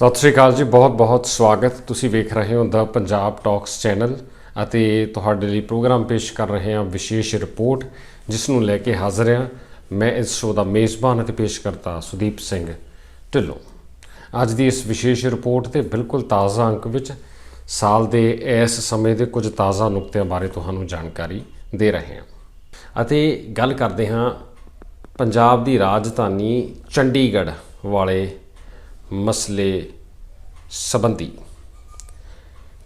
ਸਤਿ ਸ਼੍ਰੀ ਅਕਾਲ ਜੀ, ਬਹੁਤ ਬਹੁਤ ਸਵਾਗਤ। ਤੁਸੀਂ ਵੇਖ ਰਹੇ ਹੋ ਦਾ ਪੰਜਾਬ ਟਾਕਸ ਚੈਨਲ ਅਤੇ ਤੁਹਾਡੇ ਲਈ ਪ੍ਰੋਗਰਾਮ ਪੇਸ਼ ਕਰ ਰਹੇ ਹਾਂ ਵਿਸ਼ੇਸ਼ ਰਿਪੋਰਟ, ਜਿਸ ਨੂੰ ਲੈ ਕੇ ਹਾਜ਼ਰ ਹਾਂ ਮੈਂ ਇਸ ਸ਼ੋਅ ਦਾ ਮੇਜ਼ਬਾਨ ਅਤੇ ਪੇਸ਼ਕਰਤਾ ਸੁਦੀਪ ਸਿੰਘ ਢਿੱਲੋਂ। ਅੱਜ ਦੀ ਇਸ ਵਿਸ਼ੇਸ਼ ਰਿਪੋਰਟ ਦੇ ਬਿਲਕੁਲ ਤਾਜ਼ਾ ਅੰਕ ਵਿੱਚ ਸਾਲ ਦੇ ਇਸ ਸਮੇਂ ਦੇ ਕੁਝ ਤਾਜ਼ਾ ਨੁਕਤਿਆਂ ਬਾਰੇ ਤੁਹਾਨੂੰ ਜਾਣਕਾਰੀ ਦੇ ਰਹੇ ਹਾਂ। ਅਤੇ ਗੱਲ ਕਰਦੇ ਹਾਂ ਪੰਜਾਬ ਦੀ ਰਾਜਧਾਨੀ ਚੰਡੀਗੜ੍ਹ ਵਾਲੇ ਮਸਲੇ ਸੰਬੰਧੀ।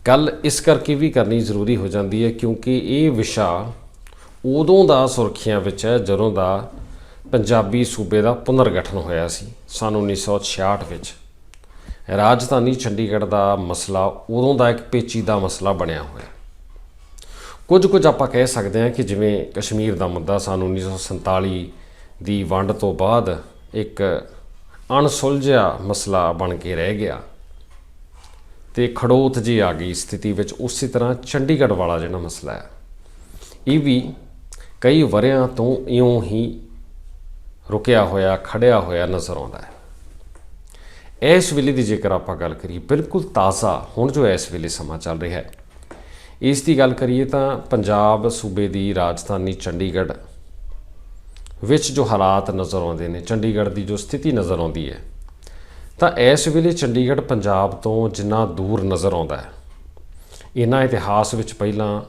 ਗੱਲ ਇਸ ਕਰਕੇ ਵੀ ਕਰਨੀ ਜ਼ਰੂਰੀ ਹੋ ਜਾਂਦੀ ਹੈ ਕਿਉਂਕਿ ਇਹ ਵਿਸ਼ਾ ਉਦੋਂ ਦਾ ਸੁਰਖੀਆਂ ਵਿੱਚ ਹੈ ਜਦੋਂ ਦਾ ਪੰਜਾਬੀ ਸੂਬੇ ਦਾ ਪੁਨਰਗਠਨ ਹੋਇਆ ਸੀ, ਸਨ 1966 ਵਿੱਚ। ਰਾਜਧਾਨੀ ਚੰਡੀਗੜ੍ਹ ਦਾ ਮਸਲਾ ਉਦੋਂ ਦਾ ਇੱਕ ਪੇਚੀਦਾ ਮਸਲਾ ਬਣਿਆ ਹੋਇਆ। ਕੁਝ ਕੁਝ ਆਪਾਂ ਕਹਿ ਸਕਦੇ ਹਾਂ ਕਿ ਜਿਵੇਂ ਕਸ਼ਮੀਰ ਦਾ ਮੁੱਦਾ ਸਨ 1947 ਦੀ ਵੰਡ ਤੋਂ ਬਾਅਦ ਇੱਕ ਅਣਸੁਲਝਿਆ ਮਸਲਾ ਬਣ ਕੇ ਰਹਿ ਗਿਆ। ਤੇ ਖੜੋਤ ਜੀ ਆ ਗਈ ਸਥਿਤੀ ਵਿੱਚ, ਉਸੇ ਤਰ੍ਹਾਂ ਚੰਡੀਗੜ੍ਹ ਵਾਲਾ ਜਿਹੜਾ ਮਸਲਾ ਹੈ। ਇਹ ਵੀ ਕਈ ਵਰਿਆਂ ਤੋਂ ਇਉਂ ਹੀ ਰੁਕਿਆ ਹੋਇਆ, ਖੜਿਆ ਹੋਇਆ ਨਜ਼ਰ ਆਉਂਦਾ ਹੈ। ਇਸ ਵੇਲੇ ਦੀ ਜੇਕਰ ਆਪਾਂ ਗੱਲ ਕਰੀਏ, ਬਿਲਕੁਲ ਤਾਜ਼ਾ ਹੁਣ ਜੋ ਇਸ ਵੇਲੇ ਸਮਾਂ ਚੱਲ ਰਿਹਾ ਹੈ। ਇਸ ਦੀ ਗੱਲ ਕਰੀਏ ਤਾਂ ਪੰਜਾਬ ਸੂਬੇ ਦੀ ਰਾਜਧਾਨੀ ਚੰਡੀਗੜ੍ਹ ਵਿੱਚ ਜੋ ਹਾਲਾਤ ਨਜ਼ਰ ਆਉਂਦੇ ਨੇ, ਚੰਡੀਗੜ੍ਹ ਦੀ ਜੋ ਸਥਿਤੀ ਨਜ਼ਰ ਆਉਂਦੀ ਹੈ, ਤਾਂ ਇਸ ਵੇਲੇ ਚੰਡੀਗੜ੍ਹ ਪੰਜਾਬ ਤੋਂ ਜਿੰਨਾ ਦੂਰ ਨਜ਼ਰ ਆਉਂਦਾ ਹੈ ਇਹਨਾਂ ਇਤਿਹਾਸ ਵਿੱਚ ਪਹਿਲਾਂ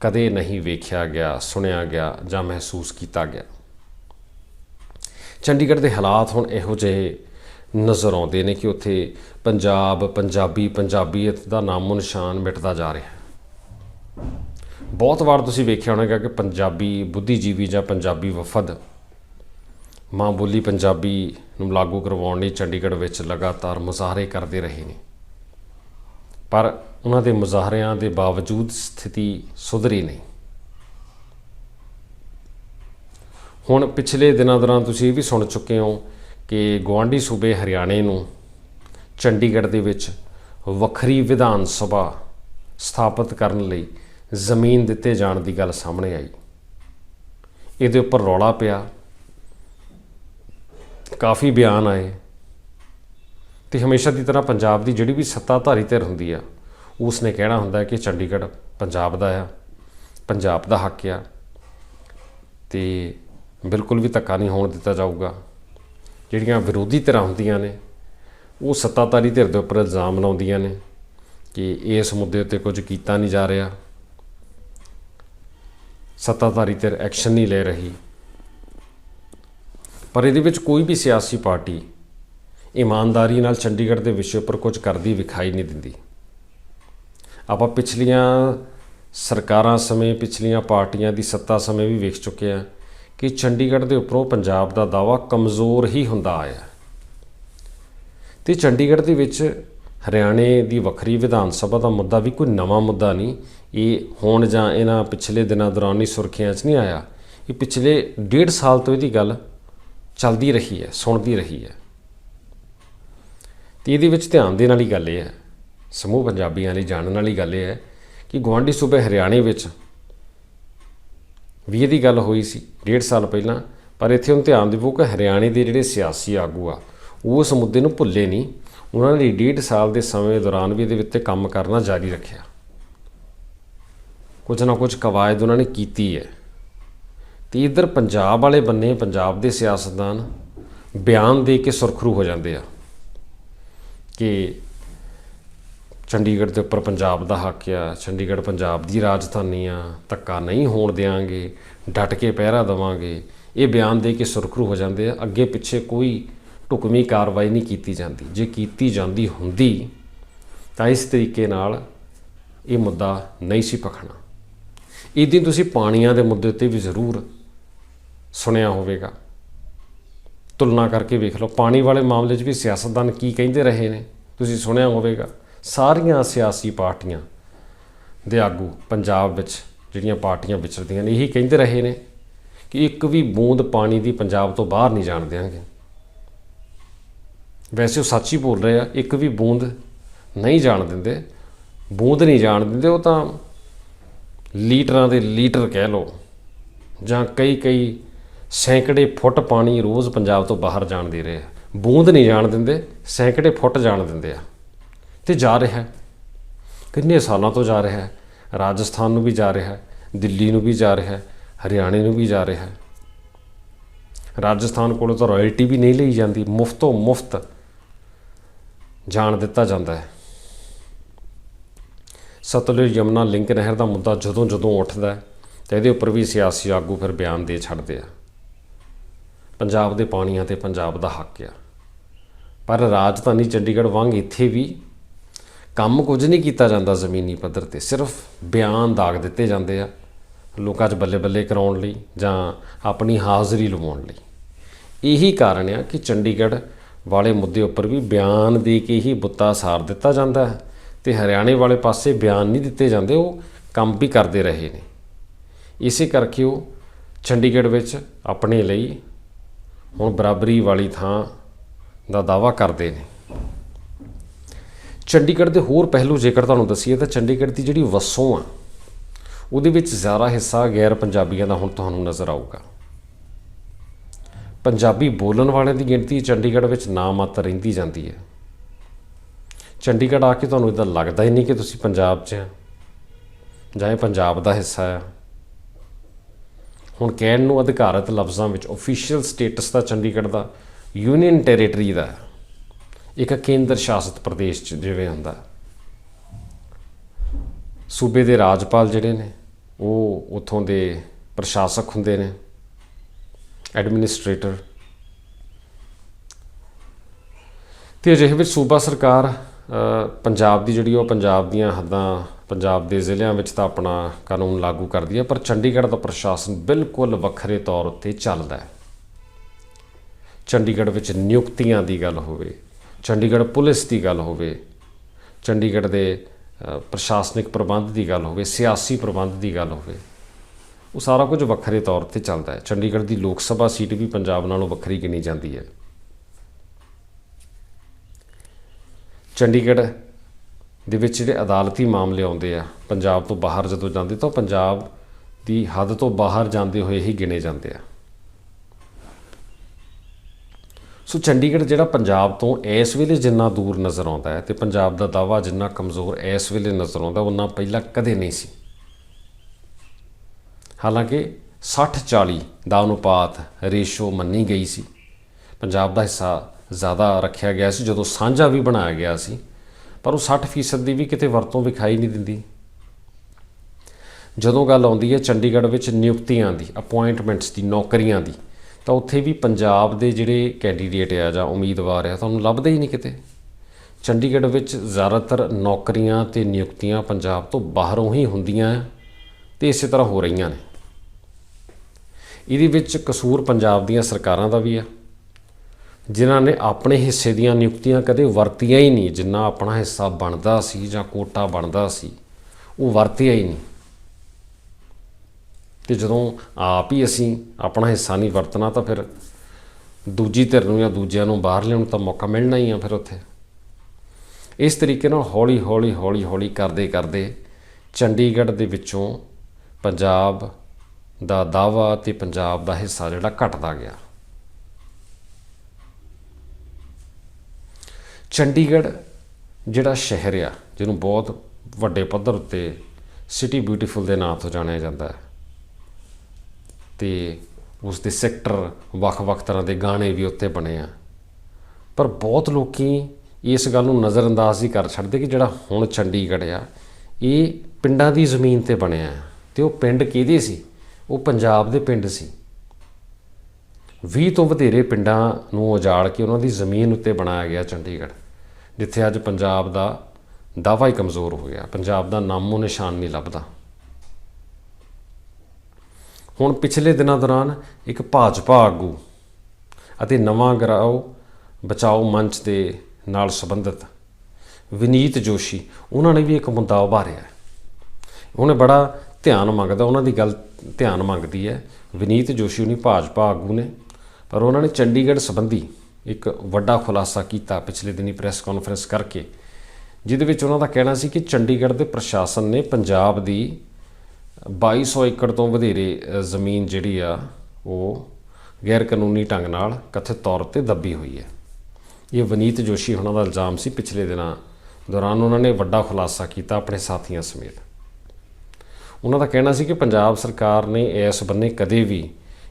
ਕਦੇ ਨਹੀਂ ਵੇਖਿਆ ਗਿਆ, ਸੁਣਿਆ ਗਿਆ ਜਾਂ ਮਹਿਸੂਸ ਕੀਤਾ ਗਿਆ। ਚੰਡੀਗੜ੍ਹ ਦੇ ਹਾਲਾਤ ਹੁਣ ਇਹੋ ਜਿਹੇ ਨਜ਼ਰ ਆਉਂਦੇ ਨੇ ਕਿ ਉੱਥੇ ਪੰਜਾਬ, ਪੰਜਾਬੀ, ਪੰਜਾਬੀਅਤ ਦਾ ਨਾਮੋ ਨਿਸ਼ਾਨ ਮਿਟਦਾ ਜਾ ਰਿਹਾ ਬਹੁਤ ਵਾਰ ਤੁਸੀਂ ਵੇਖਿਆ ਹੋਣਾ ਕਿ ਪੰਜਾਬੀ ਬੁੱਧੀਜੀਵੀ ਜਾਂ ਪੰਜਾਬੀ ਵਫਦ ਮਾਂ ਬੋਲੀ ਪੰਜਾਬੀ ਨੂੰ ਲਾਗੂ ਕਰਵਾਉਣ ਲਈ ਚੰਡੀਗੜ੍ਹ ਵਿੱਚ ਲਗਾਤਾਰ ਮੁਜ਼ਾਹਰੇ ਕਰਦੇ ਰਹੇ ਨੇ। ਪਰ ਉਹਨਾਂ ਦੇ ਮੁਜ਼ਾਹਰਿਆਂ ਦੇ ਬਾਵਜੂਦ ਸਥਿਤੀ ਸੁਧਰੀ ਨਹੀਂ। ਹੁਣ ਪਿਛਲੇ ਦਿਨਾਂ ਦੌਰਾਨ ਤੁਸੀਂ ਇਹ ਵੀ ਸੁਣ ਚੁੱਕੇ ਹੋ ਕਿ ਗਵਾਂਢੀ ਸੂਬੇ ਹਰਿਆਣੇ ਨੂੰ ਚੰਡੀਗੜ੍ਹ ਦੇ ਵਿੱਚ ਵੱਖਰੀ ਵਿਧਾਨ ਸਭਾ ਸਥਾਪਿਤ ਕਰਨ ਲਈ ਜ਼ਮੀਨ ਦਿੱਤੇ ਜਾਣ ਦੀ ਗੱਲ ਸਾਹਮਣੇ ਆਈ। ਇਹਦੇ ਉੱਪਰ ਰੌਲਾ ਪਿਆ। ਕਾਫੀ ਬਿਆਨ ਆਏ। ਤੇ ਹਮੇਸ਼ਾ ਦੀ ਤਰ੍ਹਾਂ ਪੰਜਾਬ ਦੀ ਜਿਹੜੀ ਵੀ ਸੱਤਾਧਾਰੀ ਧਿਰ ਹੁੰਦੀ ਆ, ਉਸ ਨੇ ਕਹਿਣਾ ਹੁੰਦਾ ਕਿ ਚੰਡੀਗੜ੍ਹ ਪੰਜਾਬ ਦਾ ਆ, ਪੰਜਾਬ ਦਾ ਹੱਕ ਆ। ਤੇ ਬਿਲਕੁਲ ਵੀ ਧੱਕਾ ਨਹੀਂ ਹੋਣ ਦਿੱਤਾ ਜਾਊਗਾ। ਜਿਹੜੀਆਂ ਵਿਰੋਧੀ ਧਿਰਾਂ ਹੁੰਦੀਆਂ ਨੇ, ਉਹ ਸੱਤਾਧਾਰੀ ਧਿਰ ਦੇ ਉੱਪਰ ਇਲਜ਼ਾਮ ਲਾਉਂਦੀਆਂ ਨੇ ਕਿ ਇਸ ਮੁੱਦੇ ਉੱਤੇ ਕੁਝ ਕੀਤਾ ਨਹੀਂ ਜਾ ਰਿਹਾ। ਸੱਤਾਧਾਰੀ ਧਿਰ ਐਕਸ਼ਨ ਨਹੀਂ ਲੈ ਰਹੀ। ਪਰ ਇਹਦੇ ਵਿੱਚ ਕੋਈ ਵੀ ਸਿਆਸੀ ਪਾਰਟੀ ਇਮਾਨਦਾਰੀ ਨਾਲ ਚੰਡੀਗੜ੍ਹ ਦੇ ਵਿਸ਼ੇ ਉੱਪਰ ਕੁਝ ਕਰਦੀ ਵਿਖਾਈ ਨਹੀਂ ਦਿੰਦੀ। ਆਪਾਂ ਪਿਛਲੀਆਂ ਸਰਕਾਰਾਂ ਸਮੇਂ, ਪਿਛਲੀਆਂ ਪਾਰਟੀਆਂ ਦੀ ਸੱਤਾ ਸਮੇਂ ਵੀ ਵੇਖ ਚੁੱਕੇ ਆ ਕਿ ਚੰਡੀਗੜ੍ਹ ਦੇ ਉੱਪਰੋਂ ਪੰਜਾਬ ਦਾ ਦਾਵਾ ਕਮਜ਼ੋਰ ਹੀ ਹੁੰਦਾ ਆਇਆ ਤੇ ਚੰਡੀਗੜ੍ਹ ਦੇ ਵਿੱਚ ਹਰਿਆਣੇ ਦੀ ਵੱਖਰੀ ਵਿਧਾਨ ਸਭਾ ਦਾ ਮੁੱਦਾ ਵੀ ਕੋਈ ਨਵਾਂ ਮੁੱਦਾ ਨਹੀਂ ਇਹ ਹੁਣ ਜਾਂ ਇਹਨਾਂ ਪਿਛਲੇ ਦਿਨਾਂ ਦੌਰਾਨ ਹੀ ਸੁਰਖੀਆਂ 'ਚ ਨਹੀਂ ਆਇਆ ਇਹ ਪਿਛਲੇ ਡੇਢ ਸਾਲ ਤੋਂ ਇਹਦੀ ਗੱਲ ਚੱਲਦੀ ਰਹੀ ਹੈ, ਸੁਣਦੀ ਰਹੀ ਹੈ। ਤੇ ਇਹਦੇ ਵਿੱਚ ਧਿਆਨ ਦੇਣ ਵਾਲੀ ਗੱਲ ਇਹ ਹੈ, ਸਮੂਹ ਪੰਜਾਬੀਆਂ ਲਈ ਜਾਣਨ ਵਾਲੀ ਗੱਲ ਇਹ ਹੈ ਕਿ ਗਵਾਂਢੀ ਸੂਬੇ ਹਰਿਆਣੇ ਵਿੱਚ ਵੀ ਇਹਦੀ ਗੱਲ ਹੋਈ ਸੀ ਡੇਢ ਸਾਲ ਪਹਿਲਾਂ, ਪਰ ਇੱਥੇ ਹੁਣ ਧਿਆਨ ਦਿਵੋ ਕਿ ਹਰਿਆਣੇ ਦੇ ਜਿਹੜੇ ਸਿਆਸੀ ਆਗੂ ਆ, ਉਹ ਉਸ ਮੁੱਦੇ ਨੂੰ ਭੁੱਲੇ ਨਹੀਂ। ਉਹਨਾਂ ਨੇ ਡੇਢ ਸਾਲ ਦੇ ਸਮੇਂ ਦੌਰਾਨ ਵੀ ਇਹਦੇ ਉੱਤੇ ਕੰਮ ਕਰਨਾ ਜਾਰੀ ਰੱਖਿਆ। ਕੁਝ ਨਾ ਕੁਝ ਕਵਾਇਦ ਉਹਨਾਂ ਨੇ ਕੀਤੀ ਹੈ। ਤੇ ਇਧਰ ਪੰਜਾਬ ਵਾਲੇ ਬੰਨੇ ਪੰਜਾਬ ਦੇ ਸਿਆਸਤਦਾਨ ਬਿਆਨ ਦੇ ਕੇ ਸੁਰਖਰੂ ਹੋ ਜਾਂਦੇ ਆ ਕਿ ਚੰਡੀਗੜ੍ਹ ਦੇ ਉੱਪਰ ਪੰਜਾਬ ਦਾ ਹੱਕ ਆ, ਚੰਡੀਗੜ੍ਹ ਪੰਜਾਬ ਦੀ ਰਾਜਧਾਨੀ ਆ, ਧੱਕਾ ਨਹੀਂ ਹੋਣ ਦੇਾਂਗੇ ਡਟ ਕੇ ਪਹਿਰਾ ਦੇਵਾਂਗੇ, ਇਹ ਬਿਆਨ ਦੇ ਕੇ ਸੁਰਖਰੂ ਹੋ ਜਾਂਦੇ ਆ। ਅੱਗੇ ਪਿੱਛੇ ਕੋਈ ਢੁਕਵੀਂ ਕਾਰਵਾਈ ਨਹੀਂ ਕੀਤੀ ਜਾਂਦੀ। ਜੇ ਕੀਤੀ ਜਾਂਦੀ ਹੁੰਦੀ ਤਾਂ ਇਸ ਤਰੀਕੇ ਨਾਲ ਇਹ ਮੁੱਦਾ ਨਹੀਂ ਸੀ ਪਖਣਾ। ਇਦਾਂ ਤੁਸੀਂ ਪਾਣੀਆਂ ਦੇ ਮੁੱਦੇ ਤੇ ਵੀ ਜ਼ਰੂਰ ਸੁਣਿਆ ਹੋਵੇਗਾ। ਤੁਲਨਾ ਕਰਕੇ ਵੇਖ ਲਓ, ਪਾਣੀ ਵਾਲੇ ਮਾਮਲੇ 'ਚ ਵੀ ਸਿਆਸਤਦਾਨ ਕੀ ਕਹਿੰਦੇ ਰਹੇ ਨੇ, ਤੁਸੀਂ ਸੁਣਿਆ ਹੋਵੇਗਾ। ਸਾਰੀਆਂ ਸਿਆਸੀ ਪਾਰਟੀਆਂ ਦੇ ਆਗੂ ਪੰਜਾਬ ਵਿੱਚ ਜਿਹੜੀਆਂ ਪਾਰਟੀਆਂ ਵਿਚਰਦੀਆਂ ਨੇ, ਇਹੀ ਕਹਿੰਦੇ ਰਹੇ ਨੇ ਕਿ ਇੱਕ ਵੀ ਬੂੰਦ ਪਾਣੀ ਦੀ ਪੰਜਾਬ ਤੋਂ ਬਾਹਰ ਨਹੀਂ ਜਾਣ ਦੇਵਾਂਗੇ ਵੈਸੇ ਉਹ ਸੱਚ ਹੀ ਬੋਲ ਰਹੇ ਆ, ਇੱਕ ਵੀ ਬੂੰਦ ਨਹੀਂ ਜਾਣ ਦਿੰਦੇ। ਬੂੰਦ ਨਹੀਂ ਜਾਣ ਦਿੰਦੇ, ਉਹ ਤਾਂ ਲੀਟਰਾਂ ਦੇ ਲੀਟਰ ਕਹਿ ਲਓ, ਜਾਂ ਕਈ ਕਈ ਸੈਂਕੜੇ ਫੁੱਟ ਪਾਣੀ ਰੋਜ਼ ਪੰਜਾਬ ਤੋਂ ਬਾਹਰ ਜਾਣ ਦੇ ਰਹੇ ਆ। ਬੂੰਦ ਨਹੀਂ ਜਾਣ ਦਿੰਦੇ, ਸੈਂਕੜੇ ਫੁੱਟ ਜਾਣ ਦਿੰਦੇ ਆ। ਤੇ ਜਾ ਰਿਹਾ ਹੈ। ਕਿੰਨੇ ਸਾਲਾਂ ਤੋਂ ਜਾ ਰਿਹਾ ਹੈ। ਰਾਜਸਥਾਨ ਨੂੰ ਵੀ ਜਾ ਰਿਹਾ ਹੈ, ਦਿੱਲੀ ਨੂੰ ਵੀ ਜਾ ਰਿਹਾ ਹੈ, ਹਰਿਆਣੇ ਨੂੰ ਵੀ ਜਾ ਰਿਹਾ ਹੈ। ਰਾਜਸਥਾਨ ਕੋਲੋਂ ਤਾਂ ਰਾਇਲਟੀ ਵੀ ਨਹੀਂ ਲਈ ਜਾਂਦੀ, ਮੁਫਤੋਂ ਮੁਫਤ ਜਾਣ ਦਿੱਤਾ ਜਾਂਦਾ ਹੈ। ਸਤਲੁਜ ਯਮਨਾ ਲਿੰਕ ਨਹਿਰ ਦਾ ਮੁੱਦਾ ਜਦੋਂ ਜਦੋਂ ਉੱਠਦਾ ਹੈ ਤਾਂ ਇਹਦੇ ਉੱਪਰ ਵੀ ਸਿਆਸੀ ਆਗੂ ਫਿਰ ਬਿਆਨ ਦੇ ਛੱਡਦੇ ਆ। ਪੰਜਾਬ ਦੇ ਪਾਣੀਆਂ ਤੇ ਪੰਜਾਬ ਦਾ ਹੱਕ ਆ। ਪਰ ਰਾਜਧਾਨੀ ਚੰਡੀਗੜ੍ਹ ਵਾਂਗ ਇੱਥੇ ਵੀ ਕੰਮ ਕੁਝ ਨਹੀਂ ਕੀਤਾ ਜਾਂਦਾ ਜ਼ਮੀਨੀ ਪੱਧਰ ਤੇ, ਸਿਰਫ ਬਿਆਨ ਦਾਗ ਦਿੱਤੇ ਜਾਂਦੇ ਆ ਲੋਕਾਂ 'ਚ ਬੱਲੇ ਬੱਲੇ ਕਰਾਉਣ ਲਈ ਜਾਂ ਆਪਣੀ ਹਾਜ਼ਰੀ ਲਵਾਉਣ ਲਈ। ਇਹੀ ਕਾਰਨ ਆ ਕਿ ਚੰਡੀਗੜ੍ਹ ਵਾਲੇ ਮੁੱਦੇ ਉੱਪਰ ਵੀ ਬਿਆਨ ਦੇ ਕੇ ਹੀ ਬੁੱਤਾ ਸਾਰ ਦਿੱਤਾ ਜਾਂਦਾ ਹੈ। ਤੇ ਹਰਿਆਣੇ ਵਾਲੇ ਪਾਸੇ ਬਿਆਨ ਨਹੀਂ ਦਿੱਤੇ ਜਾਂਦੇ, ਉਹ ਕੰਮ ਵੀ ਕਰਦੇ ਰਹੇ ਨੇ। ਇਸੇ ਕਰਕੇ ਉਹ ਚੰਡੀਗੜ੍ਹ ਵਿੱਚ ਆਪਣੇ ਲਈ ਹੁਣ ਬਰਾਬਰੀ ਵਾਲੀ ਥਾਂ ਦਾ ਦਾਵਾ ਕਰਦੇ ਨੇ। ਚੰਡੀਗੜ੍ਹ ਦੇ ਹੋਰ ਪਹਿਲੂ ਜੇਕਰ ਤੁਹਾਨੂੰ ਦਸੀਏ ਤਾਂ ਚੰਡੀਗੜ੍ਹ ਦੀ ਜਿਹੜੀ ਵਸੋਂ ਆ, ਉਹਦੇ ਵਿੱਚ ਜ਼ਿਆਦਾ ਹਿੱਸਾ ਗੈਰ ਪੰਜਾਬੀਆਂ ਦਾ ਹੁਣ ਤੁਹਾਨੂੰ ਨਜ਼ਰ ਆਊਗਾ। ਪੰਜਾਬੀ ਬੋਲਣ ਵਾਲਿਆਂ ਦੀ ਗਿਣਤੀ ਚੰਡੀਗੜ੍ਹ ਵਿੱਚ ਨਾ ਮਾਤਰ ਰਹਿੰਦੀ ਜਾਂਦੀ ਹੈ। ਚੰਡੀਗੜ੍ਹ ਆ ਕੇ ਤੁਹਾਨੂੰ ਇਦਾਂ ਲੱਗਦਾ ਹੀ ਨਹੀਂ ਕਿ ਤੁਸੀਂ ਪੰਜਾਬ 'ਚ ਆ, ਜਾਂ ਇਹ ਪੰਜਾਬ ਦਾ ਹਿੱਸਾ ਆ। ਹੁਣ ਕਹਿਣ ਨੂੰ ਅਧਿਕਾਰਤ ਲਫ਼ਜ਼ਾਂ ਵਿੱਚ ਅਫੀਸ਼ੀਅਲ ਸਟੇਟਸ ਦਾ ਚੰਡੀਗੜ੍ਹ ਦਾ ਯੂਨੀਅਨ ਟੈਰੀਟਰੀ ਦਾ ਇੱਕ ਕੇਂਦਰ ਸ਼ਾਸਿਤ ਪ੍ਰਦੇਸ਼ 'ਚ ਜਿਵੇਂ ਹੁੰਦਾ। ਸੂਬੇ ਦੇ ਰਾਜਪਾਲ ਜਿਹੜੇ ਨੇ, ਉਹ ਉਥੋਂ ਦੇ ਪ੍ਰਸ਼ਾਸਕ ਹੁੰਦੇ ਨੇ ਐਡਮਿਨਿਸਟ੍ਰੇਟਰ ਤੇ ਅਜਿਹੇ ਵਿੱਚ ਸੂਬਾ ਸਰਕਾਰ ਪੰਜਾਬ ਦੀ ਜਿਹੜੀ ਉਹ ਪੰਜਾਬ ਦੀਆਂ ਹੱਦਾਂ, ਪੰਜਾਬ ਦੇ ਜ਼ਿਲ੍ਹਿਆਂ ਵਿੱਚ ਤਾਂ ਆਪਣਾ ਕਾਨੂੰਨ ਲਾਗੂ ਕਰਦੀ ਹੈ, ਪਰ ਚੰਡੀਗੜ੍ਹ ਦਾ ਪ੍ਰਸ਼ਾਸਨ ਬਿਲਕੁਲ ਵੱਖਰੇ ਤੌਰ ਉੱਤੇ ਚੱਲਦਾ ਹੈ। ਚੰਡੀਗੜ੍ਹ ਵਿੱਚ ਨਿਯੁਕਤੀਆਂ ਦੀ ਗੱਲ ਹੋਵੇ, ਚੰਡੀਗੜ੍ਹ ਪੁਲਿਸ ਦੀ ਗੱਲ ਹੋਵੇ, ਚੰਡੀਗੜ੍ਹ ਦੇ ਪ੍ਰਸ਼ਾਸਨਿਕ ਪ੍ਰਬੰਧ ਦੀ ਗੱਲ ਹੋਵੇ, ਸਿਆਸੀ ਪ੍ਰਬੰਧ ਦੀ ਗੱਲ ਹੋਵੇ, ਉਹ ਸਾਰਾ ਕੁਝ ਵੱਖਰੇ ਤੌਰ ਤੇ ਚੱਲਦਾ ਹੈ। ਚੰਡੀਗੜ੍ਹ ਦੀ ਲੋਕ ਸਭਾ ਸੀਟ ਵੀ ਪੰਜਾਬ ਨਾਲੋਂ ਵੱਖਰੀ ਗਿਣੀ ਜਾਂਦੀ ਹੈ। ਚੰਡੀਗੜ੍ਹ ਦੇ ਵਿੱਚ ਜਿਹੜੇ ਅਦਾਲਤੀ ਮਾਮਲੇ ਆਉਂਦੇ ਆ, ਪੰਜਾਬ ਤੋਂ ਬਾਹਰ ਜਦੋਂ ਜਾਂਦੇ ਤਾਂ ਉਹ ਪੰਜਾਬ ਦੀ ਹੱਦ ਤੋਂ ਬਾਹਰ ਜਾਂਦੇ ਹੋਏ ਹੀ ਗਿਣੇ ਜਾਂਦੇ ਆ। ਸੋ ਚੰਡੀਗੜ੍ਹ ਜਿਹੜਾ ਪੰਜਾਬ ਤੋਂ ਇਸ ਵੇਲੇ ਜਿੰਨਾ ਦੂਰ ਨਜ਼ਰ ਆਉਂਦਾ ਹੈ ਤੇ ਪੰਜਾਬ ਦਾ ਦਾਵਾ ਜਿੰਨਾ ਕਮਜ਼ੋਰ ਇਸ ਵੇਲੇ ਨਜ਼ਰ ਆਉਂਦਾ ਉਹਨਾਂ ਪਹਿਲਾਂ ਕਦੇ ਨਹੀਂ ਸੀ। ਹਾਲਾਂਕਿ 60-40 ਦਾ ਅਨੁਪਾਤ ਰੇਸ਼ੋ ਮੰਨੀ ਗਈ ਸੀ। ਪੰਜਾਬ ਦਾ ਹਿੱਸਾ ਜ਼ਿਆਦਾ ਰੱਖਿਆ ਗਿਆ ਸੀ, ਜਦੋਂ ਸਾਂਝਾ ਵੀ ਬਣਾਇਆ ਗਿਆ ਸੀ, ਪਰ ਉਹ 60% ਦੀ ਵੀ ਕਿਤੇ ਵਰਤੋਂ ਵਿਖਾਈ ਨਹੀਂ ਦਿੰਦੀ। ਜਦੋਂ ਗੱਲ ਆਉਂਦੀ ਹੈ ਚੰਡੀਗੜ੍ਹ ਵਿੱਚ ਨਿਯੁਕਤੀਆਂ ਦੀ ਅਪਾਇੰਟਮੈਂਟਸ ਦੀ, ਨੌਕਰੀਆਂ ਦੀ, ਤਾਂ ਉੱਥੇ ਵੀ ਪੰਜਾਬ ਦੇ ਜਿਹੜੇ ਕੈਂਡੀਡੇਟ ਆ ਜਾਂ ਉਮੀਦਵਾਰ ਆ ਤੁਹਾਨੂੰ ਲੱਭਦੇ ਹੀ ਨਹੀਂ ਕਿਤੇ। ਚੰਡੀਗੜ੍ਹ ਵਿੱਚ ਜ਼ਿਆਦਾਤਰ ਨੌਕਰੀਆਂ ਤੇ ਨਿਯੁਕਤੀਆਂ ਪੰਜਾਬ ਤੋਂ ਬਾਹਰੋਂ ਹੀ ਹੁੰਦੀਆਂ ਤੇ ਇਸੇ ਤਰ੍ਹਾਂ ਹੋ ਰਹੀਆਂ ਨੇ। ਇਹਦੇ ਵਿੱਚ ਕਸੂਰ ਪੰਜਾਬ ਦੀਆਂ ਸਰਕਾਰਾਂ ਦਾ ਵੀ ਆ। ਜਿਨ੍ਹਾਂ ਨੇ ਆਪਣੇ ਹਿੱਸੇ ਦੀਆਂ ਨਿਯੁਕਤੀਆਂ ਕਦੇ ਵਰਤੀਆਂ ਹੀ ਨਹੀਂ, ਜਿੰਨਾ ਆਪਣਾ ਹਿੱਸਾ ਬਣਦਾ ਸੀ ਜਾਂ ਕੋਟਾ ਬਣਦਾ ਸੀ, ਉਹ ਵਰਤਿਆ ਹੀ ਨਹੀਂ। ਤੇ ਜਦੋਂ ਆਪ ਹੀ ਅਸੀਂ ਆਪਣਾ ਹਿੱਸਾ ਨਹੀਂ ਵਰਤਣਾ ਤਾਂ ਫਿਰ ਦੂਜੀ ਧਿਰ ਨੂੰ ਜਾਂ ਦੂਜਿਆਂ ਨੂੰ ਬਾਹਰ ਲਿਆਉਣ ਤਾਂ ਮੌਕਾ ਮਿਲਣਾ ਹੀ ਆ ਫਿਰ ਉੱਥੇ। ਇਸ ਤਰੀਕੇ ਨਾਲ ਹੌਲੀ ਹੌਲੀ ਹੌਲੀ ਹੌਲੀ ਕਰਦੇ ਕਰਦੇ ਚੰਡੀਗੜ੍ਹ ਦੇ ਵਿੱਚੋਂ ਪੰਜਾਬ ਦਾ ਦਾਵਾ ਤੇ ਪੰਜਾਬ ਦਾ ਹਿੱਸਾ ਜਿਹੜਾ ਘਟਦਾ ਗਿਆ। ਚੰਡੀਗੜ੍ਹ, ਜਿਹੜਾ ਸ਼ਹਿਰ ਆ, ਜਿਹਨੂੰ ਬਹੁਤ ਵੱਡੇ ਪੱਧਰ ਉੱਤੇ ਸਿਟੀ ਬਿਊਟੀਫੁਲ ਦੇ ਨਾਂ ਤੋਂ ਜਾਣਿਆ ਜਾਂਦਾ ਹੈ, ਤੇ ਉਸ ਦੇ ਸੈਕਟਰ ਵੱਖ-ਵੱਖ ਤਰ੍ਹਾਂ ਦੇ ਗਾਣੇ ਵੀ ਉੱਤੇ ਬਣੇ ਆ। ਪਰ ਬਹੁਤ ਲੋਕੀ ਇਸ ਗੱਲ ਨੂੰ ਨਜ਼ਰਅੰਦਾਜ਼ ਹੀ ਕਰ ਛੱਡਦੇ ਕਿ ਜਿਹੜਾ ਹੁਣ ਚੰਡੀਗੜ੍ਹ ਆ, ਇਹ ਪਿੰਡਾਂ ਦੀ ਜ਼ਮੀਨ ਤੇ ਬਣਿਆ ਹੈ, ਤੇ ਉਹ ਪਿੰਡ ਕਿਹਦੇ ਸੀ? ਉਹ ਪੰਜਾਬ ਦੇ ਪਿੰਡ ਸੀ। 20 ਤੋਂ ਵਧੇਰੇ ਪਿੰਡਾਂ ਨੂੰ ਉਜਾੜ ਕੇ ਉਹਨਾਂ ਦੀ ਜ਼ਮੀਨ ਉੱਤੇ ਬਣਾਇਆ ਗਿਆ ਚੰਡੀਗੜ੍ਹ। ਜਿੱਥੇ ਅੱਜ ਪੰਜਾਬ ਦਾ ਦਾਵਾ ਹੀ ਕਮਜ਼ੋਰ ਹੋ ਗਿਆ। ਪੰਜਾਬ ਦਾ ਨਾਮੋ ਨਿਸ਼ਾਨ ਨਹੀਂ ਲੱਭਦਾ। ਹੁਣ ਪਿਛਲੇ ਦਿਨਾਂ ਦੌਰਾਨ ਇੱਕ ਭਾਜਪਾ ਆਗੂ ਅਤੇ ਨਵਾਂ ਗਰਾਓ ਬਚਾਓ ਮੰਚ ਦੇ ਨਾਲ ਸੰਬੰਧਿਤ ਵਿਨੀਤ ਜੋਸ਼ੀ, ਉਹਨਾਂ ਨੇ ਵੀ ਇੱਕ ਮੁੱਦਾ ਉਭਾਰਿਆ ਉਹਨੇ ਬੜਾ ਧਿਆਨ ਮੰਗਦਾ, ਉਹਨਾਂ ਦੀ ਗੱਲ ਧਿਆਨ ਮੰਗਦੀ ਹੈ। ਵਿਨੀਤ ਜੋਸ਼ੀ, ਉਹਨੀ ਭਾਜਪਾ ਆਗੂ ਨੇ, ਪਰ ਉਹਨਾਂ ਨੇ ਚੰਡੀਗੜ੍ਹ ਸੰਬੰਧੀ ਇੱਕ ਵੱਡਾ ਖੁਲਾਸਾ ਕੀਤਾ ਪਿਛਲੇ ਦਿਨੀ ਪ੍ਰੈਸ ਕਾਨਫਰੰਸ ਕਰਕੇ, ਜਿਹਦੇ ਵਿੱਚ ਉਹਨਾਂ ਦਾ ਕਹਿਣਾ ਸੀ ਕਿ ਚੰਡੀਗੜ੍ਹ ਦੇ ਪ੍ਰਸ਼ਾਸਨ ਨੇ ਪੰਜਾਬ ਦੀ 2200 ਏਕੜ ਤੋਂ ਵਧੇਰੇ ਜ਼ਮੀਨ ਜਿਹੜੀ ਆ, ਉਹ ਗੈਰ ਕਾਨੂੰਨੀ ਢੰਗ ਨਾਲ ਕਥਿਤ ਤੌਰ ਤੇ ਦੱਬੀ ਹੋਈ ਹੈ। ਇਹ ਵਨੀਤ ਜੋਸ਼ੀ ਉਹਨਾਂ ਦਾ ਇਲਜ਼ਾਮ ਸੀ ਪਿਛਲੇ ਦਿਨਾਂ ਦੌਰਾਨ ਉਹਨਾਂ ਨੇ ਵੱਡਾ ਖੁਲਾਸਾ ਕੀਤਾ ਆਪਣੇ ਸਾਥੀਆਂ ਸਮੇਤ। ਉਹਨਾਂ ਦਾ ਕਹਿਣਾ ਸੀ ਕਿ ਪੰਜਾਬ ਸਰਕਾਰ ਨੇ ਇਸ ਬੰਨੇ ਕਦੇ ਵੀ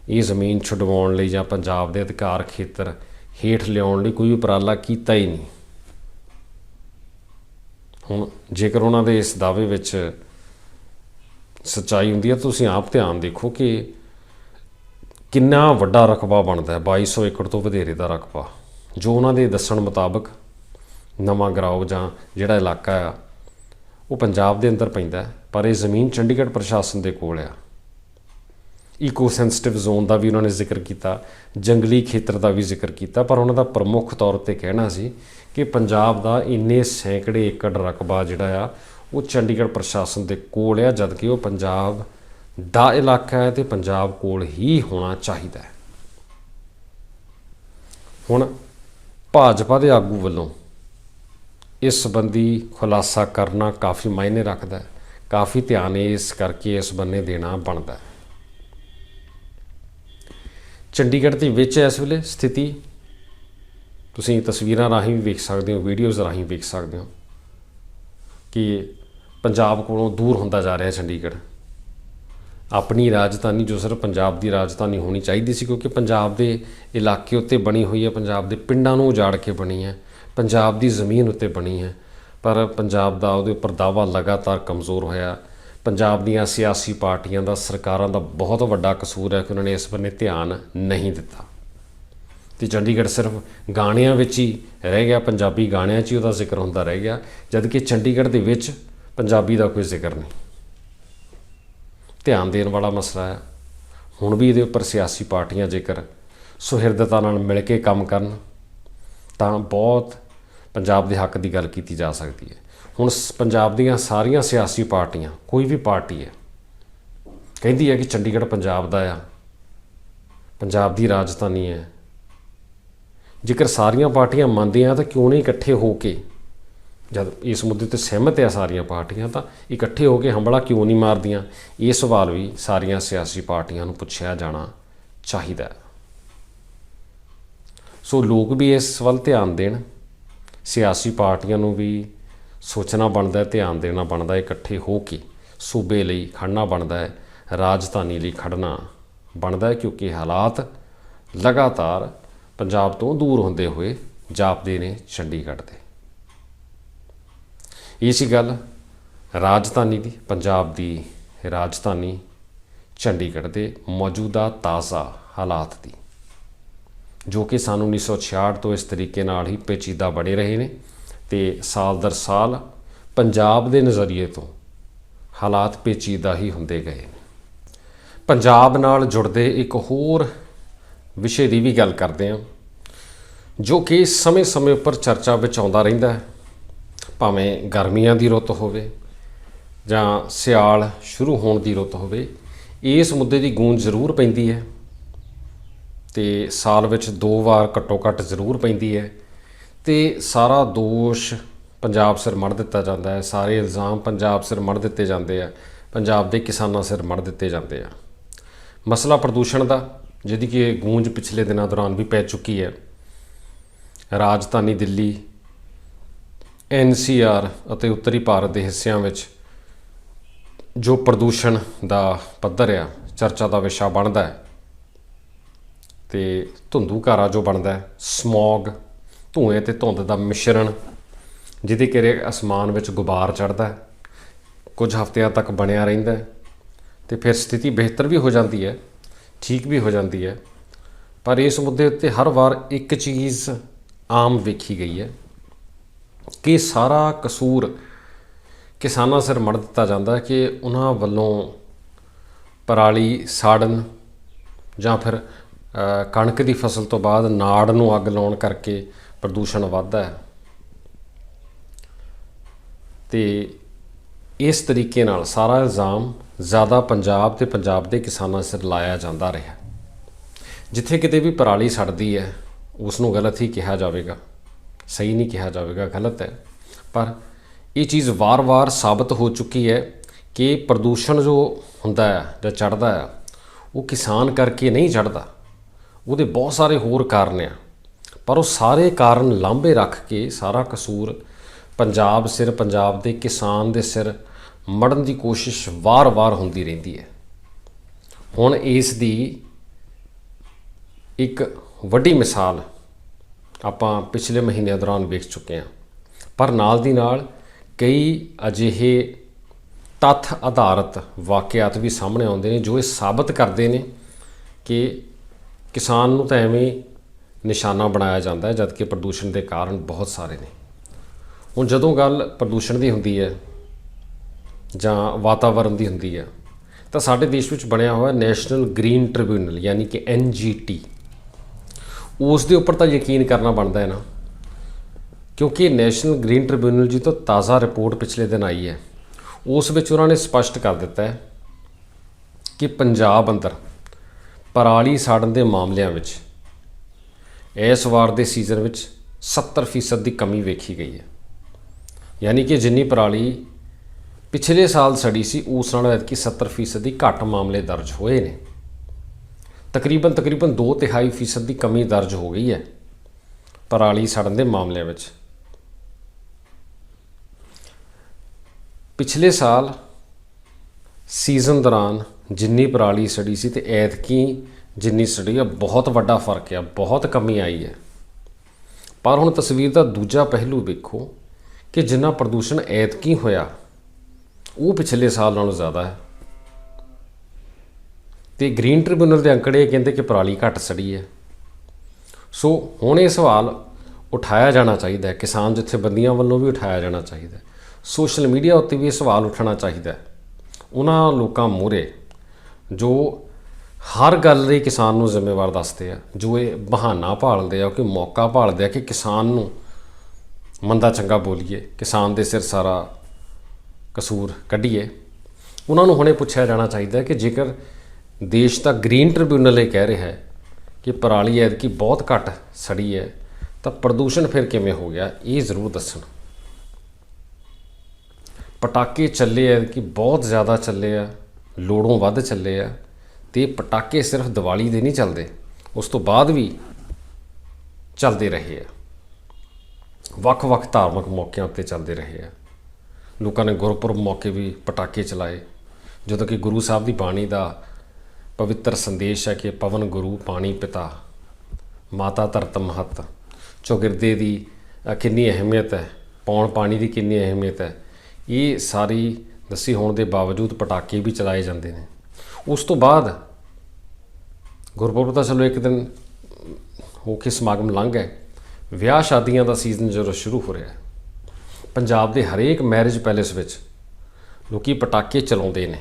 ਇਹ ਜ਼ਮੀਨ ਛੁਡਵਾਉਣ ਲਈ ਜਾਂ ਪੰਜਾਬ ਦੇ ਅਧਿਕਾਰ ਖੇਤਰ ਹੇਠ ਲਿਆਉਣ ਲਈ ਕੋਈ ਉਪਰਾਲਾ ਕੀਤਾ ਹੀ ਨਹੀਂ। ਹੁਣ ਜੇਕਰ ਉਹਨਾਂ ਦੇ ਇਸ ਦਾਅਵੇ ਵਿੱਚ ਸੱਚਾਈ ਹੁੰਦੀ ਹੈ ਤੁਸੀਂ ਆਪ ਧਿਆਨ ਦੇਖੋ ਕਿ ਕਿੰਨਾ ਵੱਡਾ ਰਕਬਾ ਬਣਦਾ ਹੈ 2200 ਏਕੜ ਤੋਂ ਵਧੇਰੇ ਦਾ ਰਕਬਾ। ਜੋ ਉਹਨਾਂ ਦੇ ਦੱਸਣ ਮੁਤਾਬਕ ਨਵਾਂ ਗਰਾਉ ਜਾਂ ਜਿਹੜਾ ਇਲਾਕਾ ਆ, ਉਹ ਪੰਜਾਬ ਦੇ ਅੰਦਰ ਪੈਂਦਾ ਪਰ ਇਹ ਜ਼ਮੀਨ ਚੰਡੀਗੜ੍ਹ ਪ੍ਰਸ਼ਾਸਨ ਦੇ ਕੋਲ ਆ। ਈਕੋ ਸੈਂਸਿਟਿਵ ਜ਼ੋਨ ਦਾ ਵੀ ਉਹਨਾਂ ਨੇ ਜ਼ਿਕਰ ਕੀਤਾ, ਜੰਗਲੀ ਖੇਤਰ ਦਾ ਵੀ ਜ਼ਿਕਰ ਕੀਤਾ, ਪਰ ਉਹਨਾਂ ਦਾ ਪ੍ਰਮੁੱਖ ਤੌਰ ਤੇ ਕਹਿਣਾ ਸੀ ਕਿ ਪੰਜਾਬ ਦਾ ਇੰਨੇ ਸੈਂਕੜੇ ਏਕੜ ਰਕਬਾ ਜਿਹੜਾ ਆ, ਉਹ ਚੰਡੀਗੜ੍ਹ ਪ੍ਰਸ਼ਾਸਨ ਦੇ ਕੋਲ ਆ, ਜਦਕਿ ਉਹ ਪੰਜਾਬ ਦਾ ਇਲਾਕਾ ਹੈ ਤੇ ਪੰਜਾਬ ਕੋਲ ਹੀ ਹੋਣਾ ਚਾਹੀਦਾ ਹੈ। ਹੁਣ ਭਾਜਪਾ ਦੇ ਆਗੂ ਵੱਲੋਂ ਇਸ ਸੰਬੰਧੀ ਖੁਲਾਸਾ ਕਰਨਾ ਕਾਫੀ ਮਾਇਨੇ ਰੱਖਦਾ ਹੈ, ਕਾਫੀ ਧਿਆਨ ਇਸ ਕਰਕੇ ਇਸ ਬੰਨੇ ਦੇਣਾ ਬਣਦਾ ਹੈ। ਚੰਡੀਗੜ੍ਹ ਦੇ ਵਿੱਚ ਇਸ ਵੇਲੇ ਸਥਿਤੀ, ਤੁਸੀਂ ਤਸਵੀਰਾਂ ਰਾਹੀਂ ਵੀ ਵੇਖ ਸਕਦੇ ਹੋ ਵੀਡੀਓਜ਼ ਰਾਹੀਂ ਵੇਖ ਸਕਦੇ ਹੋ, ਕਿ ਪੰਜਾਬ ਕੋਲੋਂ ਦੂਰ ਹੁੰਦਾ ਜਾ ਰਿਹਾ ਚੰਡੀਗੜ੍ਹ। ਆਪਣੀ ਰਾਜਧਾਨੀ ਜੋ ਸਿਰਫ ਪੰਜਾਬ ਦੀ ਰਾਜਧਾਨੀ ਹੋਣੀ ਚਾਹੀਦੀ ਸੀ, ਕਿਉਂਕਿ ਪੰਜਾਬ ਦੇ ਇਲਾਕੇ ਉੱਤੇ ਬਣੀ ਹੋਈ ਹੈ, ਪੰਜਾਬ ਦੇ ਪਿੰਡਾਂ ਨੂੰ ਉਜਾੜ ਕੇ ਬਣੀ ਹੈ, ਪੰਜਾਬ ਦੀ ਜ਼ਮੀਨ ਉੱਤੇ ਬਣੀ ਹੈ, ਪਰ ਪੰਜਾਬ ਦਾ ਉਹਦੇ ਉੱਪਰ ਦਾਵਾ ਲਗਾਤਾਰ ਕਮਜ਼ੋਰ ਹੋਇਆ। ਪੰਜਾਬ ਦੀਆਂ ਸਿਆਸੀ ਪਾਰਟੀਆਂ ਦਾ ਸਰਕਾਰਾਂ ਦਾ ਬਹੁਤ ਵੱਡਾ ਕਸੂਰ ਹੈ ਕਿ ਉਹਨਾਂ ਨੇ ਇਸ ਬੰਨੇ ਧਿਆਨ ਨਹੀਂ ਦਿੱਤਾ। ਤੇ ਚੰਡੀਗੜ੍ਹ ਸਿਰਫ ਗਾਣਿਆਂ ਵਿੱਚ ਹੀ ਰਹਿ ਗਿਆ, ਪੰਜਾਬੀ ਗਾਣਿਆਂ 'ਚ ਹੀ ਉਹਦਾ ਜ਼ਿਕਰ ਹੁੰਦਾ ਰਹਿ ਗਿਆ ਜਦ ਕਿ ਚੰਡੀਗੜ੍ਹ ਦੇ ਵਿੱਚ ਪੰਜਾਬੀ ਦਾ ਕੋਈ ਜ਼ਿਕਰ ਨਹੀਂ। ਧਿਆਨ ਦੇਣ ਵਾਲਾ ਮਸਲਾ ਹੈ, ਹੁਣ ਵੀ ਇਹਦੇ ਉੱਪਰ ਸਿਆਸੀ ਪਾਰਟੀਆਂ ਜੇਕਰ, ਸੁਹਿਰਦਤਾ ਨਾਲ ਮਿਲ ਕੇ ਕੰਮ ਕਰਨ, ਤਾਂ ਬਹੁਤ ਪੰਜਾਬ ਦੇ ਹੱਕ ਦੀ ਗੱਲ ਕੀਤੀ ਜਾ ਸਕਦੀ ਹੈ। ਹੁਣ ਸ- ਪੰਜਾਬ ਦੀਆਂ ਸਾਰੀਆਂ ਸਿਆਸੀ ਪਾਰਟੀਆਂ, ਕੋਈ ਵੀ ਪਾਰਟੀ ਹੈ, ਕਹਿੰਦੀ ਹੈ ਕਿ ਚੰਡੀਗੜ੍ਹ ਪੰਜਾਬ ਦਾ ਆ, ਪੰਜਾਬ ਦੀ ਰਾਜਧਾਨੀ ਹੈ। ਜੇਕਰ ਸਾਰੀਆਂ ਪਾਰਟੀਆਂ ਮੰਨਦੀਆਂ ਆ ਤਾਂ ਕਿਉਂ ਨਹੀਂ ਇਕੱਠੇ ਹੋ ਕੇ, ਜਦ ਇਸ ਮੁੱਦੇ ਤੇ ਸਹਿਮਤ ਆ ਸਾਰੀਆਂ ਪਾਰਟੀਆਂ, ਤਾਂ ਇਕੱਠੇ ਹੋ ਕੇ ਹੰਬਲਾ ਕਿਉਂ ਨਹੀਂ ਮਾਰਦੀਆਂ? ਇਹ ਸਵਾਲ ਵੀ ਸਾਰੀਆਂ ਸਿਆਸੀ ਪਾਰਟੀਆਂ ਨੂੰ ਪੁੱਛਿਆ ਜਾਣਾ ਚਾਹੀਦਾ ਹੈ। ਸੋ ਲੋਕ ਵੀ ਇਸ ਵੱਲ ਧਿਆਨ ਦੇਣ, ਸਿਆਸੀ ਪਾਰਟੀਆਂ ਨੂੰ ਵੀ ਸੋਚਣਾ ਬਣਦਾ ਧਿਆਨ ਦੇਣਾ ਬਣਦਾ ਇਕੱਠੇ ਹੋ ਕੇ ਸੂਬੇ ਲਈ ਖੜਨਾ ਬਣਦਾ ਹੈ, ਰਾਜਧਾਨੀ ਲਈ ਖੜਨਾ ਬਣਦਾ ਹੈ, ਕਿਉਂਕਿ ਹਾਲਾਤ ਲਗਾਤਾਰ ਪੰਜਾਬ ਤੋਂ ਦੂਰ ਹੁੰਦੇ ਹੋਏ ਜਾਪਦੇ ਨੇ ਚੰਡੀਗੜ੍ਹ ਦੇ। ਇਹ ਸੀ ਗੱਲ ਰਾਜਧਾਨੀ ਦੀ, ਪੰਜਾਬ ਦੀ ਰਾਜਧਾਨੀ ਚੰਡੀਗੜ੍ਹ ਦੇ ਮੌਜੂਦਾ ਤਾਜ਼ਾ ਹਾਲਾਤ ਦੀ, ਜੋ ਕਿ ਸਾਨੂੰ 1966 ਤੋਂ ਇਸ ਤਰੀਕੇ ਨਾਲ ਹੀ ਪੇਚੀਦਾ ਬਣੇ ਰਹੇ ਨੇ। ਤੇ ਸਾਲ ਦਰ ਸਾਲ ਪੰਜਾਬ ਦੇ ਨਜ਼ਰੀਏ ਤੋਂ ਹਾਲਾਤ ਪੇਚੀਦਾ ਹੀ ਹੁੰਦੇ ਗਏ। ਪੰਜਾਬ ਨਾਲ ਜੁੜਦੇ ਇੱਕ ਹੋਰ ਵਿਸ਼ੇ ਦੀ ਵੀ ਗੱਲ ਕਰਦੇ ਹਾਂ, ਜੋ ਕਿ ਸਮੇਂ-ਸਮੇਂ ਉੱਪਰ ਚਰਚਾ ਵਿੱਚ ਆਉਂਦਾ ਰਹਿੰਦਾ ਹੈ। ਭਾਵੇਂ ਗਰਮੀਆਂ ਦੀ ਰੁੱਤ ਹੋਵੇ ਜਾਂ ਸਿਆਲ ਸ਼ੁਰੂ ਹੋਣ ਦੀ ਰੁੱਤ ਹੋਵੇ, ਇਸ ਮੁੱਦੇ ਦੀ ਗੂੰਜ ਜ਼ਰੂਰ ਪੈਂਦੀ ਹੈ ਤੇ ਸਾਲ ਵਿੱਚ ਦੋ ਵਾਰ ਘੱਟੋ ਘੱਟ ਜ਼ਰੂਰ ਪੈਂਦੀ ਹੈ। ਤੇ ਸਾਰਾ ਦੋਸ਼ ਪੰਜਾਬ ਸਿਰ ਮੜ ਦਿੱਤਾ ਜਾਂਦਾ ਹੈ। ਸਾਰੇ ਇਲਜ਼ਾਮ ਪੰਜਾਬ ਸਿਰ ਮੜ ਦਿੱਤੇ ਜਾਂਦੇ ਆ। ਪੰਜਾਬ ਦੇ ਕਿਸਾਨਾਂ ਸਿਰ ਮੜ ਦਿੱਤੇ ਜਾਂਦੇ ਆ। ਮਸਲਾ ਪ੍ਰਦੂਸ਼ਣ ਦਾ, ਜਿਹਦੀ ਕਿ ਗੂੰਜ ਪਿਛਲੇ ਦਿਨਾਂ ਦੌਰਾਨ ਵੀ ਪੈ ਚੁੱਕੀ ਹੈ। ਰਾਜਧਾਨੀ ਦਿੱਲੀ ਐਨਸੀਆਰ ਅਤੇ ਉੱਤਰੀ ਭਾਰਤ ਦੇ ਹਿੱਸਿਆਂ ਵਿੱਚ ਜੋ ਪ੍ਰਦੂਸ਼ਣ ਦਾ ਪੱਧਰ ਆ, ਚਰਚਾ ਦਾ ਵਿਸ਼ਾ ਬਣਦਾ ਹੈ। ਤੇ ਧੁੰਦੂਕਾਰਾ ਜੋ ਬਣਦਾ ਹੈ ਸਮੌਗ ਧੂਏ ਤੇ ਧੁੰਦ ਦਾ ਮਿਸ਼ਰਣ, ਜਿਹਦੇ ਕਰੇ ਅਸਮਾਨ ਵਿੱਚ ਗੁਬਾਰ ਚੜਦਾ ਹੈ। ਕੁਝ ਹਫ਼ਤਿਆਂ ਤੱਕ ਬਣਿਆ ਰਹਿੰਦਾ ਹੈ ਤੇ ਫਿਰ ਸਥਿਤੀ ਬਿਹਤਰ ਵੀ ਹੋ ਜਾਂਦੀ ਹੈ, ਠੀਕ ਵੀ ਹੋ ਜਾਂਦੀ ਹੈ। ਪਰ ਇਸ ਮੁੱਦੇ ਉੱਤੇ ਹਰ ਵਾਰ ਇੱਕ ਚੀਜ਼ ਆਮ ਵੇਖੀ ਗਈ ਹੈ ਕਿ ਸਾਰਾ ਕਸੂਰ ਕਿਸਾਨਾਂ ਸਿਰ ਮੜ ਦਿੱਤਾ ਜਾਂਦਾ ਕਿ ਉਹਨਾਂ ਵੱਲੋਂ ਪਰਾਲੀ ਸਾੜਨ ਜਾਂ ਫਿਰ ਕਣਕ ਦੀ ਫਸਲ ਤੋਂ ਬਾਅਦ ਨਾੜ ਨੂੰ ਅੱਗ ਲਾਉਣ ਕਰਕੇ ਪ੍ਰਦੂਸ਼ਣ ਵੱਧਦਾ ਹੈ। ਤੇ ਇਸ ਤਰੀਕੇ ਨਾਲ ਸਾਰਾ ਇਲਜ਼ਾਮ ਜ਼ਿਆਦਾ ਪੰਜਾਬ ਤੇ ਪੰਜਾਬ ਦੇ ਕਿਸਾਨਾਂ ਸਿਰ ਲਾਇਆ ਜਾਂਦਾ ਰਿਹਾ ਜਿੱਥੇ ਕਿਤੇ ਵੀ ਪਰਾਲੀ ਸੜਦੀ ਹੈ ਉਸ ਨੂੰ ਗਲਤ ਹੀ ਕਿਹਾ ਜਾਵੇਗਾ। ਸਹੀ ਨਹੀਂ ਕਿਹਾ ਜਾਵੇਗਾ, ਗਲਤ ਹੈ। ਪਰ ਇਹ ਚੀਜ਼ ਵਾਰ-ਵਾਰ ਸਾਬਤ ਹੋ ਚੁੱਕੀ ਹੈ ਕਿ ਪ੍ਰਦੂਸ਼ਣ ਜੋ ਹੁੰਦਾ ਹੈ ਜਾਂ ਚੜਦਾ ਹੈ, ਉਹ ਕਿਸਾਨ ਕਰਕੇ ਨਹੀਂ ਚੜਦਾ ਉਹਦੇ ਬਹੁਤ ਸਾਰੇ ਹੋਰ ਕਾਰਨ ਆ। ਪਰ ਉਹ ਸਾਰੇ ਕਾਰਨ ਲਾਂਭੇ ਰੱਖ ਕੇ ਸਾਰਾ ਕਸੂਰ ਪੰਜਾਬ ਸਿਰ, ਪੰਜਾਬ ਦੇ ਕਿਸਾਨ ਦੇ ਸਿਰ ਮੜਨ ਦੀ ਕੋਸ਼ਿਸ਼ ਵਾਰ-ਵਾਰ ਹੁੰਦੀ ਰਹਿੰਦੀ ਹੈ। ਹੁਣ ਇਸ ਦੀ ਇੱਕ ਵੱਡੀ ਮਿਸਾਲ ਆਪਾਂ ਪਿਛਲੇ ਮਹੀਨਿਆਂ ਦੌਰਾਨ ਵੇਖ ਚੁੱਕੇ ਹਾਂ। ਪਰ ਨਾਲ ਦੀ ਨਾਲ ਕਈ ਅਜਿਹੇ ਤੱਥ ਆਧਾਰਿਤ ਵਾਕਿਆਤ ਵੀ ਸਾਹਮਣੇ ਆਉਂਦੇ ਨੇ ਜੋ ਇਹ ਸਾਬਤ ਕਰਦੇ ਨੇ ਕਿ ਕਿਸਾਨ ਨੂੰ ਤਾਂ ਐਵੇਂ ਨਿਸ਼ਾਨਾ ਬਣਾਇਆ ਜਾਂਦਾ ਹੈ, ਜਦਕਿ ਪ੍ਰਦੂਸ਼ਣ ਦੇ ਕਾਰਨ ਬਹੁਤ ਸਾਰੇ ਨੇ। ਹੁਣ ਜਦੋਂ ਗੱਲ ਪ੍ਰਦੂਸ਼ਣ ਦੀ ਹੁੰਦੀ ਹੈ, ਜਾਂ ਵਾਤਾਵਰਣ ਦੀ ਹੁੰਦੀ ਹੈ, ਤਾਂ ਸਾਡੇ ਦੇਸ਼ ਵਿੱਚ ਬਣਿਆ ਹੋਇਆ ਨੈਸ਼ਨਲ ਗ੍ਰੀਨ ਟ੍ਰਿਬਿਊਨਲ, ਯਾਨੀ ਕਿ ਐਨਜੀਟੀ ਉਸ ਦੇ ਉੱਪਰ ਤਾਂ ਯਕੀਨ ਕਰਨਾ ਬਣਦਾ ਹੈ ਨਾ, ਕਿਉਂਕਿ ਨੈਸ਼ਨਲ ਗ੍ਰੀਨ ਟ੍ਰਿਬਿਊਨਲ ਜੀ ਤੋਂ ਤਾਜ਼ਾ ਰਿਪੋਰਟ ਪਿਛਲੇ ਦਿਨ ਆਈ ਹੈ। ਉਸ ਵਿੱਚ ਉਹਨਾਂ ਨੇ ਸਪਸ਼ਟ ਕਰ ਦਿੱਤਾ ਹੈ ਕਿ ਪੰਜਾਬ ਅੰਦਰ ਪਰਾਲੀ ਸਾੜਨ ਦੇ ਮਾਮਲਿਆਂ ਵਿੱਚ ਇਸ ਵਾਰ ਦੇ ਸੀਜ਼ਨ ਵਿੱਚ 70% ਦੀ ਕਮੀ ਵੇਖੀ ਗਈ ਹੈ। ਯਾਨੀ ਕਿ ਜਿੰਨੀ ਪਰਾਲੀ ਪਿਛਲੇ ਸਾਲ ਸੜੀ ਸੀ, ਉਸ ਨਾਲ ਐਤਕੀ 70% ਦੀ ਘੱਟ ਮਾਮਲੇ ਦਰਜ ਹੋਏ ਨੇ। ਤਕਰੀਬਨ ਤਕਰੀਬਨ 2 ਤਿਹਾਈ ਫੀਸਦ ਦੀ ਕਮੀ ਦਰਜ ਹੋ ਗਈ ਹੈ ਪਰਾਲੀ ਸੜਨ ਦੇ ਮਾਮਲਿਆਂ ਵਿੱਚ। ਪਿਛਲੇ ਸਾਲ ਸੀਜ਼ਨ ਦੌਰਾਨ ਜਿੰਨੀ ਪਰਾਲੀ ਸੜੀ ਸੀ ਤੇ ਐਤਕੀ ਜਿੰਨੀ ਸੜੀ ਆ, ਬਹੁਤ ਵੱਡਾ ਫ਼ਰਕ ਆ, ਬਹੁਤ ਕਮੀ ਆਈ ਹੈ। ਪਰ ਹੁਣ ਤਸਵੀਰ ਦਾ ਦੂਜਾ ਪਹਿਲੂ ਵੇਖੋ ਕਿ ਜਿੰਨਾ ਪ੍ਰਦੂਸ਼ਣ ਐਤਕੀ ਹੋਇਆ, ਉਹ ਪਿਛਲੇ ਸਾਲ ਨਾਲੋਂ ਜ਼ਿਆਦਾ ਹੈ। ਤੇ ਗ੍ਰੀਨ ਟ੍ਰਿਬਿਊਨਲ ਦੇ ਅੰਕੜੇ ਕਹਿੰਦੇ ਕਿ ਪਰਾਲੀ ਘੱਟ ਸੜੀ ਹੈ। ਸੋ ਹੁਣ ਇਹ ਸਵਾਲ ਉਠਾਇਆ ਜਾਣਾ ਚਾਹੀਦਾ ਹੈ, ਕਿਸਾਨ ਜਥੇਬੰਦੀਆਂ ਵੱਲੋਂ ਵੀ ਉਠਾਇਆ ਜਾਣਾ ਚਾਹੀਦਾ ਹੈ। ਸੋਸ਼ਲ ਮੀਡੀਆ ਉੱਤੇ ਵੀ ਇਹ ਸਵਾਲ ਉੱਠਣਾ ਚਾਹੀਦਾ ਹੈ। ਉਹਨਾਂ ਲੋਕਾਂ ਮੂਹਰੇ ਜੋ ਹਰ ਗੱਲ ਲਈ ਕਿਸਾਨ ਨੂੰ ਜ਼ਿੰਮੇਵਾਰ ਦੱਸਦੇ ਆ, ਜੋ ਇਹ ਬਹਾਨਾ ਭਾਲਦੇ ਆ ਕਿ ਮੌਕਾ ਭਾਲਦੇ ਆ ਕਿ ਕਿਸਾਨ ਨੂੰ ਮੰਦਾ ਚੰਗਾ ਬੋਲੀਏ, ਕਿਸਾਨ ਦੇ ਸਿਰ ਸਾਰਾ ਕਸੂਰ ਕੱਢੀਏ। ਉਹਨਾਂ ਨੂੰ ਹੁਣੇ ਪੁੱਛਿਆ ਜਾਣਾ ਚਾਹੀਦਾ ਹੈ ਕਿ ਜੇਕਰ ਦੇਸ਼ ਦਾ ਗ੍ਰੀਨ ਟ੍ਰਿਬਿਊਨਲ ਇਹ ਕਹਿ ਰਿਹਾ ਹੈ ਕਿ ਪਰਾਲੀ ਐਤਕੀ ਬਹੁਤ ਘੱਟ ਸੜੀ ਹੈ, ਤਾਂ ਪ੍ਰਦੂਸ਼ਣ ਫਿਰ ਕਿਵੇਂ ਹੋ ਗਿਆ, ਇਹ ਜ਼ਰੂਰ ਦੱਸਣ। ਪਟਾਕੇ ਚੱਲੇ ਐ ਕਿ ਬਹੁਤ ਜ਼ਿਆਦਾ ਚੱਲੇ ਆ, ਲੋੜੋਂ ਵੱਧ ਚੱਲੇ ਆ ਤੇ ਪਟਾਕੇ ਸਿਰਫ ਦੀਵਾਲੀ ਦੇ ਨਹੀਂ ਚੱਲਦੇ, ਉਸ ਤੋਂ ਬਾਅਦ ਵੀ ਚੱਲਦੇ ਰਹੇ ਆ। ਵੱਖ-ਵੱਖ ਧਾਰਮਿਕ ਮੌਕਿਆਂ ਉੱਤੇ ਚੱਲਦੇ ਰਹੇ ਆ। ਲੋਕਾਂ ਨੇ ਗੁਰਪੁਰਬ ਮੌਕੇ ਵੀ ਪਟਾਕੇ ਚਲਾਏ, ਜਦੋਂ ਕਿ ਗੁਰੂ ਸਾਹਿਬ ਦੀ ਬਾਣੀ ਦਾ ਪਵਿੱਤਰ ਸੰਦੇਸ਼ ਹੈ ਕਿ ਪਵਨ ਗੁਰੂ ਪਾਣੀ ਪਿਤਾ, ਮਾਤਾ ਧਰਤ ਮਹਤ ਚੌਗਿਰਦੇ ਦੀ ਕਿੰਨੀ ਅਹਿਮੀਅਤ ਹੈ, ਪੌਣ ਪਾਣੀ ਦੀ ਕਿੰਨੀ ਅਹਿਮੀਅਤ ਹੈ, ਇਹ ਸਾਰੀ ਦੱਸੀ ਹੋਣ ਦੇ ਬਾਵਜੂਦ ਪਟਾਕੇ ਵੀ ਚਲਾਏ ਜਾਂਦੇ ਨੇ। ਉਸ ਤੋਂ ਬਾਅਦ ਗੁਰਪੁਰਬ ਦਾ ਚਲੋ ਇੱਕ ਦਿਨ ਹੋ ਕੇ ਸਮਾਗਮ ਲੰਘ ਗਏ ਵਿਆਹ ਸ਼ਾਦੀਆਂ ਦਾ ਸੀਜ਼ਨ ਜਦੋਂ ਸ਼ੁਰੂ ਹੋ ਰਿਹਾ ਹੈ, ਪੰਜਾਬ ਦੇ ਹਰੇਕ ਮੈਰਿਜ ਪੈਲੇਸ ਵਿੱਚ ਲੋਕੀ ਪਟਾਕੇ ਚਲਾਉਂਦੇ ਨੇ,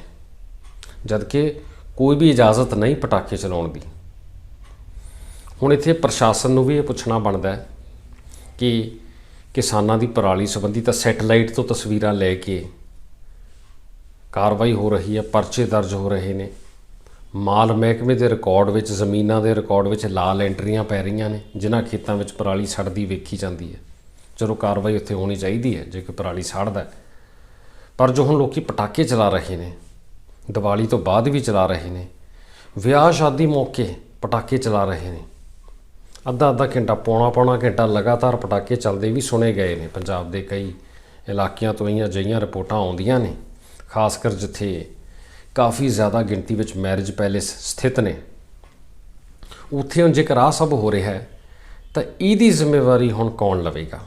ਜਦਕਿ ਕੋਈ ਵੀ ਇਜਾਜ਼ਤ ਨਹੀਂ ਪਟਾਕੇ ਚਲਾਉਣ ਦੀ। ਹੁਣ ਇੱਥੇ ਪ੍ਰਸ਼ਾਸਨ ਨੂੰ ਵੀ ਇਹ ਪੁੱਛਣਾ ਬਣਦਾ ਹੈ ਕਿ ਕਿਸਾਨਾਂ ਦੀ ਪਰਾਲੀ ਸੰਬੰਧੀ ਤਾਂ ਸੈਟਲਾਈਟ ਤੋਂ ਤਸਵੀਰਾਂ ਲੈ ਕੇ ਕਾਰਵਾਈ ਹੋ ਰਹੀ ਹੈ, ਪਰਚੇ ਦਰਜ ਹੋ ਰਹੇ ਨੇ। ਮਾਲ ਮਹਿਕਮੇ ਦੇ ਰਿਕਾਰਡ ਵਿੱਚ, ਜ਼ਮੀਨਾਂ ਦੇ ਰਿਕਾਰਡ ਵਿੱਚ ਲਾਲ ਐਂਟਰੀਆਂ ਪੈ ਰਹੀਆਂ ਨੇ, ਜਿਨ੍ਹਾਂ ਖੇਤਾਂ ਵਿੱਚ ਪਰਾਲੀ ਸੜਦੀ ਵੇਖੀ ਜਾਂਦੀ ਹੈ। ਚਲੋ ਕਾਰਵਾਈ ਉੱਥੇ ਹੋਣੀ ਚਾਹੀਦੀ ਹੈ, ਜੇ ਕੋਈ ਪਰਾਲੀ ਸੜਦਾ ਪਰ ਜੋ ਹੁਣ ਲੋਕੀ ਪਟਾਕੇ ਚਲਾ ਰਹੇ ਨੇ, ਦੀਵਾਲੀ ਤੋਂ ਬਾਅਦ ਵੀ ਚਲਾ ਰਹੇ ਨੇ, ਵਿਆਹ ਸ਼ਾਦੀ ਮੌਕੇ ਪਟਾਕੇ ਚਲਾ ਰਹੇ ਨੇ। ਅੱਧਾ ਅੱਧਾ ਘੰਟਾ, ਪੌਣਾ ਪੌਣਾ ਘੰਟਾ ਲਗਾਤਾਰ ਪਟਾਕੇ ਚੱਲਦੇ ਵੀ ਸੁਣੇ ਗਏ ਨੇ। ਪੰਜਾਬ ਦੇ ਕਈ ਇਲਾਕਿਆਂ ਤੋਂ ਇਹੀਆਂ ਜਿਹੀਆਂ ਰਿਪੋਰਟਾਂ ਆਉਂਦੀਆਂ ਨੇ। ਖਾਸ ਕਰ ਜਿੱਥੇ ਕਾਫੀ ਜ਼ਿਆਦਾ ਗਿਣਤੀ ਵਿੱਚ ਮੈਰਿਜ ਪੈਲੇਸ ਸਥਿਤ ਨੇ। ਉੱਥੇ ਹੁਣ ਜੇਕਰ ਆਹ ਸਭ ਹੋ ਰਿਹਾ ਹੈ, ਤਾਂ ਇਹਦੀ ਜ਼ਿੰਮੇਵਾਰੀ ਹੁਣ ਕੌਣ ਲਵੇਗਾ?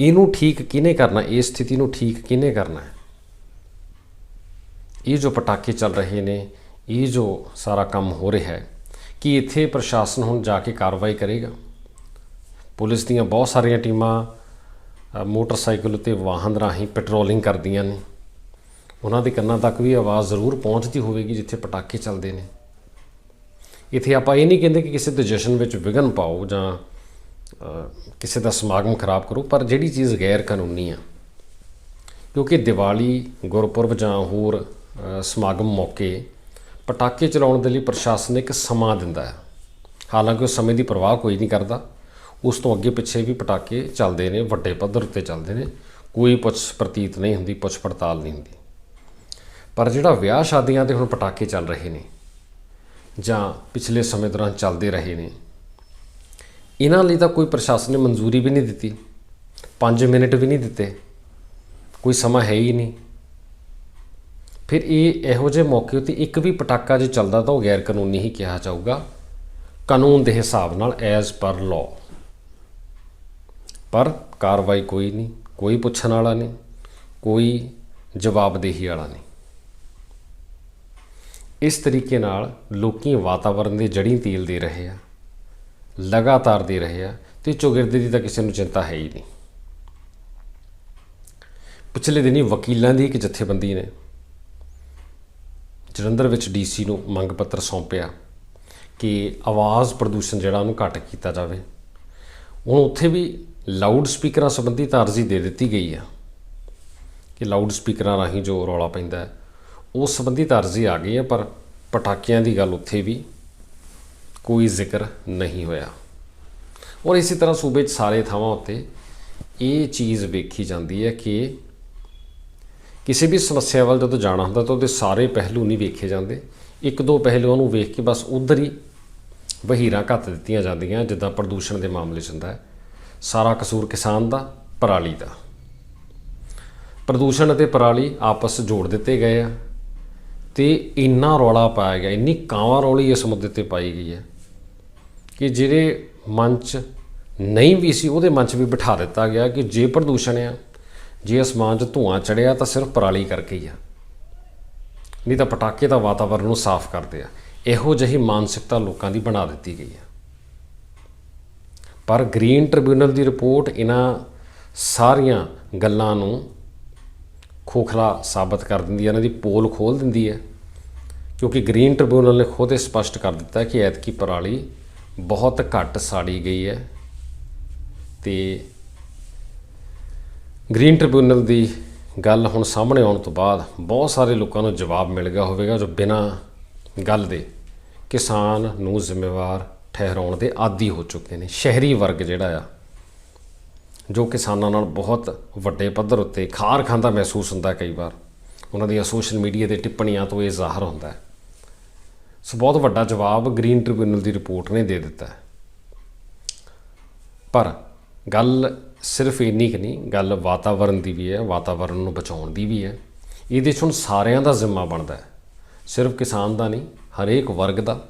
ਇਹਨੂੰ ਠੀਕ ਕਿਹਨੇ ਕਰਨਾ? ਇਸ ਸਥਿਤੀ ਨੂੰ ਠੀਕ ਕਿਹਨੇ ਕਰਨਾ ਹੈ? ਇਹ ਜੋ ਪਟਾਕੇ ਚੱਲ ਰਹੇ ਨੇ, ਇਹ ਜੋ ਸਾਰਾ ਕੰਮ ਹੋ ਰਿਹਾ ਹੈ, ਕਿ ਇੱਥੇ ਪ੍ਰਸ਼ਾਸਨ ਹੁਣ ਜਾ ਕੇ ਕਾਰਵਾਈ ਕਰੇਗਾ? ਪੁਲਿਸ ਦੀਆਂ ਬਹੁਤ ਸਾਰੀਆਂ ਟੀਮਾਂ ਮੋਟਰਸਾਈਕਲ ਉੱਤੇ ਵਾਹਨ ਰਾਹੀਂ ਪੈਟਰੋਲਿੰਗ ਕਰਦੀਆਂ ਨੇ। ਉਹਨਾਂ ਦੇ ਕੰਨਾਂ ਤੱਕ ਵੀ ਆਵਾਜ਼ ਜ਼ਰੂਰ ਪਹੁੰਚਦੀ ਹੋਵੇਗੀ ਜਿੱਥੇ ਪਟਾਕੇ ਚੱਲਦੇ ਨੇ। ਇੱਥੇ ਆਪਾਂ ਇਹ ਨਹੀਂ ਕਹਿੰਦੇ ਕਿ ਕਿਸੇ ਦੇ ਜਸ਼ਨ ਵਿੱਚ ਵਿਘਨ ਪਾਓ ਜਾਂ ਕਿਸੇ ਦਾ ਸਮਾਗਮ ਖਰਾਬ ਕਰੋ, ਪਰ ਜਿਹੜੀ ਚੀਜ਼ ਗੈਰ ਕਾਨੂੰਨੀ ਆ, ਕਿਉਂਕਿ ਦੀਵਾਲੀ, ਗੁਰਪੁਰਬ ਜਾਂ ਹੋਰ ਸਮਾਗਮ ਮੌਕੇ ਪਟਾਕੇ ਚਲਾਉਣ ਦੇ ਲਈ ਪ੍ਰਸ਼ਾਸਨ ਇੱਕ ਸਮਾਂ ਦਿੰਦਾ ਹੈ। ਹਾਲਾਂਕਿ ਉਸ ਸਮੇਂ ਦੀ ਪਰਵਾਹ ਕੋਈ ਨਹੀਂ ਕਰਦਾ। ਉਸ ਤੋਂ ਅੱਗੇ ਪਿੱਛੇ ਵੀ ਪਟਾਕੇ ਚੱਲਦੇ ਨੇ, ਵੱਡੇ ਪੱਧਰ ਉੱਤੇ ਚੱਲਦੇ ਨੇ। ਕੋਈ ਪੁੱਛ ਪ੍ਰਤੀਤ ਨਹੀਂ ਹੁੰਦੀ ਪੁੱਛ ਪੜਤਾਲ ਨਹੀਂ ਹੁੰਦੀ। ਪਰ ਜਿਹੜਾ ਵਿਆਹ ਸ਼ਾਦੀਆਂ ਤੇ ਹੁਣ ਪਟਾਕੇ ਚੱਲ ਰਹੇ ਨੇ ਜਾਂ ਪਿਛਲੇ ਸਮੇਂ ਦੌਰਾਨ ਚੱਲਦੇ ਰਹੇ ਨੇ, ਇਹਨਾਂ ਲਈ ਤਾਂ ਕੋਈ ਪ੍ਰਸ਼ਾਸਨ ਨੇ ਮਨਜ਼ੂਰੀ ਵੀ ਨਹੀਂ ਦਿੱਤੀ 5 ਮਿੰਟ ਵੀ ਨਹੀਂ ਦਿੱਤੇ, ਕੋਈ ਸਮਾਂ ਹੈ ਹੀ ਨਹੀਂ। ਫਿਰ ਇਹ ਇਹੋ ਜਿਹੇ ਮੌਕੇ ਉੱਤੇ ਇੱਕ ਵੀ ਪਟਾਕਾ ਜੇ ਚੱਲਦਾ ਤਾਂ ਉਹ ਗੈਰ ਕਾਨੂੰਨੀ ਹੀ ਕਿਹਾ ਜਾਊਗਾ, ਕਾਨੂੰਨ ਦੇ ਹਿਸਾਬ ਨਾਲ ਐਜ਼ ਪਰ ਲਾਅ ਪਰ ਕਾਰਵਾਈ ਕੋਈ ਨਹੀਂ, ਕੋਈ ਪੁੱਛਣ ਵਾਲਾ ਨਹੀਂ, ਕੋਈ ਜਵਾਬਦੇਹੀ ਵਾਲਾ ਨਹੀਂ। ਇਸ ਤਰੀਕੇ ਨਾਲ ਲੋਕੀ ਵਾਤਾਵਰਣ ਦੇ ਜੜੀ ਤੇਲ ਦੇ ਰਹੇ ਆ, ਲਗਾਤਾਰ ਦੇ ਰਹੇ ਆ ਤੇ ਚੌਗਿਰਦੇ ਦੀ ਤਾਂ ਕਿਸੇ ਨੂੰ ਚਿੰਤਾ ਹੈ ਹੀ ਨਹੀਂ। ਪਿਛਲੇ ਦਿਨੀ ਵਕੀਲਾਂ ਦੀ ਇੱਕ ਜਥੇਬੰਦੀ ਨੇ ਜਲੰਧਰ ਵਿੱਚ ਡੀਸੀ ਨੂੰ ਮੰਗ ਪੱਤਰ ਸੌਂਪਿਆ ਕਿ ਆਵਾਜ਼ ਪ੍ਰਦੂਸ਼ਣ ਜਿਹੜਾ ਉਹਨੂੰ ਘੱਟ ਕੀਤਾ ਜਾਵੇ। ਹੁਣ ਉੱਥੇ ਵੀ ਲਾਊਡ ਸਪੀਕਰਾਂ ਸੰਬੰਧੀ ਤਾਂ ਅਰਜ਼ੀ ਦੇ ਦਿੱਤੀ ਗਈ ਆ ਕਿ ਲਾਊਡ ਸਪੀਕਰਾਂ ਰਾਹੀਂ ਜੋ ਰੌਲਾ ਪੈਂਦਾ ਹੈ ਉਸ ਸੰਬੰਧੀ ਤਾਂ ਅਰਜ਼ੀ ਆ ਗਈ ਹੈ, ਪਰ ਪਟਾਕਿਆਂ ਦੀ ਗੱਲ ਉੱਥੇ ਵੀ ਕੋਈ ਜ਼ਿਕਰ ਨਹੀਂ ਹੋਇਆ। ਔਰ ਇਸੇ ਤਰ੍ਹਾਂ ਸੂਬੇ 'ਚ ਸਾਰੇ ਥਾਵਾਂ ਉੱਤੇ ਇਹ ਚੀਜ਼ ਵੇਖੀ ਜਾਂਦੀ ਹੈ ਕਿ ਕਿਸੇ ਵੀ ਸਮੱਸਿਆ ਵੱਲ ਜਦੋਂ ਜਾਣਾ ਹੁੰਦਾ ਤਾਂ ਉਹਦੇ ਸਾਰੇ ਪਹਿਲੂ ਨਹੀਂ ਵੇਖੇ ਜਾਂਦੇ। ਇੱਕ ਦੋ ਪਹਿਲੂਆਂ ਨੂੰ ਵੇਖ ਕੇ ਬਸ ਉਧਰ ਹੀ ਵਹੀਰਾਂ ਘੱਟ ਦਿੱਤੀਆਂ ਜਾਂਦੀਆਂ, ਜਿੱਦਾਂ ਪ੍ਰਦੂਸ਼ਣ ਦੇ ਮਾਮਲੇ 'ਚ ਹੁੰਦਾ ਹੈ। ਸਾਰਾ ਕਸੂਰ ਕਿਸਾਨ ਦਾ, ਪਰਾਲੀ ਦਾ। ਪ੍ਰਦੂਸ਼ਣ ਅਤੇ ਪਰਾਲੀ ਆਪਸ ਜੋੜ ਦਿੱਤੇ ਗਏ ਆ। ਤੇ ਇੰਨਾ ਰੌਲਾ ਪਾਇਆ ਗਿਆ, ਇੰਨੀ ਕਾਂਵਾਂ ਰੌਲੀ ਇਸ ਮੁੱਦੇ ਤੇ ਪਾਈ ਗਈ ਹੈ ਕਿ ਜਿਹੜੇ ਮੰਚ ਨਹੀਂ ਵੀ ਸੀ, ਉਹਦੇ ਮੰਚ ਵੀ ਬਿਠਾ ਦਿੱਤਾ ਗਿਆ ਕਿ ਜੇ ਪ੍ਰਦੂਸ਼ਣ ਆ, ਜੇ ਅਸਮਾਨ 'ਚ ਧੂਆਂ ਚੜਿਆ ਤਾਂ ਸਿਰਫ ਪਰਾਲੀ ਕਰਕੇ ਹੀ ਆ। ਨਹੀਂ ਤਾਂ ਪਟਾਕੇ ਤਾਂ ਵਾਤਾਵਰਣ ਨੂੰ ਸਾਫ਼ ਕਰਦੇ ਆ। ਇਹੋ ਜਿਹੀ ਮਾਨਸਿਕਤਾ ਲੋਕਾਂ ਦੀ ਬਣਾ ਦਿੱਤੀ ਗਈ ਹੈ ਪਰ ਗ੍ਰੀਨ ਟ੍ਰਿਬਿਊਨਲ ਦੀ ਰਿਪੋਰਟ ਇਹਨਾਂ ਸਾਰੀਆਂ ਗੱਲਾਂ ਨੂੰ ਖੋਖਲਾ ਸਾਬਤ ਕਰ ਦਿੰਦੀ ਹੈ, ਇਹਨਾਂ ਦੀ ਪੋਲ ਖੋਲ ਦਿੰਦੀ ਹੈ। ਕਿਉਂਕਿ ਗ੍ਰੀਨ ਟ੍ਰਿਬਿਊਨਲ ਨੇ ਖੁਦ ਇਹ ਸਪਸ਼ਟ ਕਰ ਦਿੱਤਾ ਕਿ ਐਤਕੀ ਪਰਾਲੀ ਬਹੁਤ ਘੱਟ ਸਾੜੀ ਗਈ ਹੈ। ਤੇ ਗ੍ਰੀਨ ਟ੍ਰਿਬਿਊਨਲ ਦੀ ਗੱਲ ਹੁਣ ਸਾਹਮਣੇ ਆਉਣ ਤੋਂ ਬਾਅਦ ਬਹੁਤ ਸਾਰੇ ਲੋਕਾਂ ਨੂੰ ਜਵਾਬ ਮਿਲ ਗਿਆ ਹੋਵੇਗਾ ਜੋ ਬਿਨਾਂ ਗੱਲ ਦੇ ਕਿਸਾਨ ਨੂੰ ਜ਼ਿੰਮੇਵਾਰ ਠਹਿਰਾਉਣ ਦੇ ਆਦੀ ਹੋ ਚੁੱਕੇ ਨੇ। ਸ਼ਹਿਰੀ ਵਰਗ ਜਿਹੜਾ ਆ ਜੋ ਕਿਸਾਨਾਂ ਨਾਲ ਬਹੁਤ ਵੱਡੇ ਪੱਧਰ ਉੱਤੇ ਖਾਰ ਖਾਂਦਾ ਮਹਿਸੂਸ ਹੁੰਦਾ ਕਈ ਵਾਰ। ਉਹਨਾਂ ਦੀਆਂ ਸੋਸ਼ਲ ਮੀਡੀਆ ਦੇ ਟਿੱਪਣੀਆਂ ਤੋਂ ਇਹ ਜ਼ਾਹਰ ਹੁੰਦਾ ਹੈ। ਸੋ ਬਹੁਤ ਵੱਡਾ ਜਵਾਬ ਗ੍ਰੀਨ ਟ੍ਰਿਬਿਊਨਲ ਦੀ ਰਿਪੋਰਟ ਨੇ ਦੇ ਦਿੱਤਾ ਹੈ। ਪਰ ਗੱਲ ਸਿਰਫ ਇੰਨੀ ਕਿ ਨਹੀਂ, ਗੱਲ ਵਾਤਾਵਰਣ ਦੀ ਵੀ ਹੈ ਵਾਤਾਵਰਣ ਨੂੰ ਬਚਾਉਣ ਦੀ ਵੀ ਹੈ। ਇਹਦੇ 'ਚ ਹੁਣ ਸਾਰਿਆਂ ਦਾ ਜ਼ਿੰਮਾ ਬਣਦਾ ਹੈ। ਸਿਰਫ ਕਿਸਾਨ ਦਾ ਨਹੀਂ, ਹਰੇਕ ਵਰਗ ਦਾ।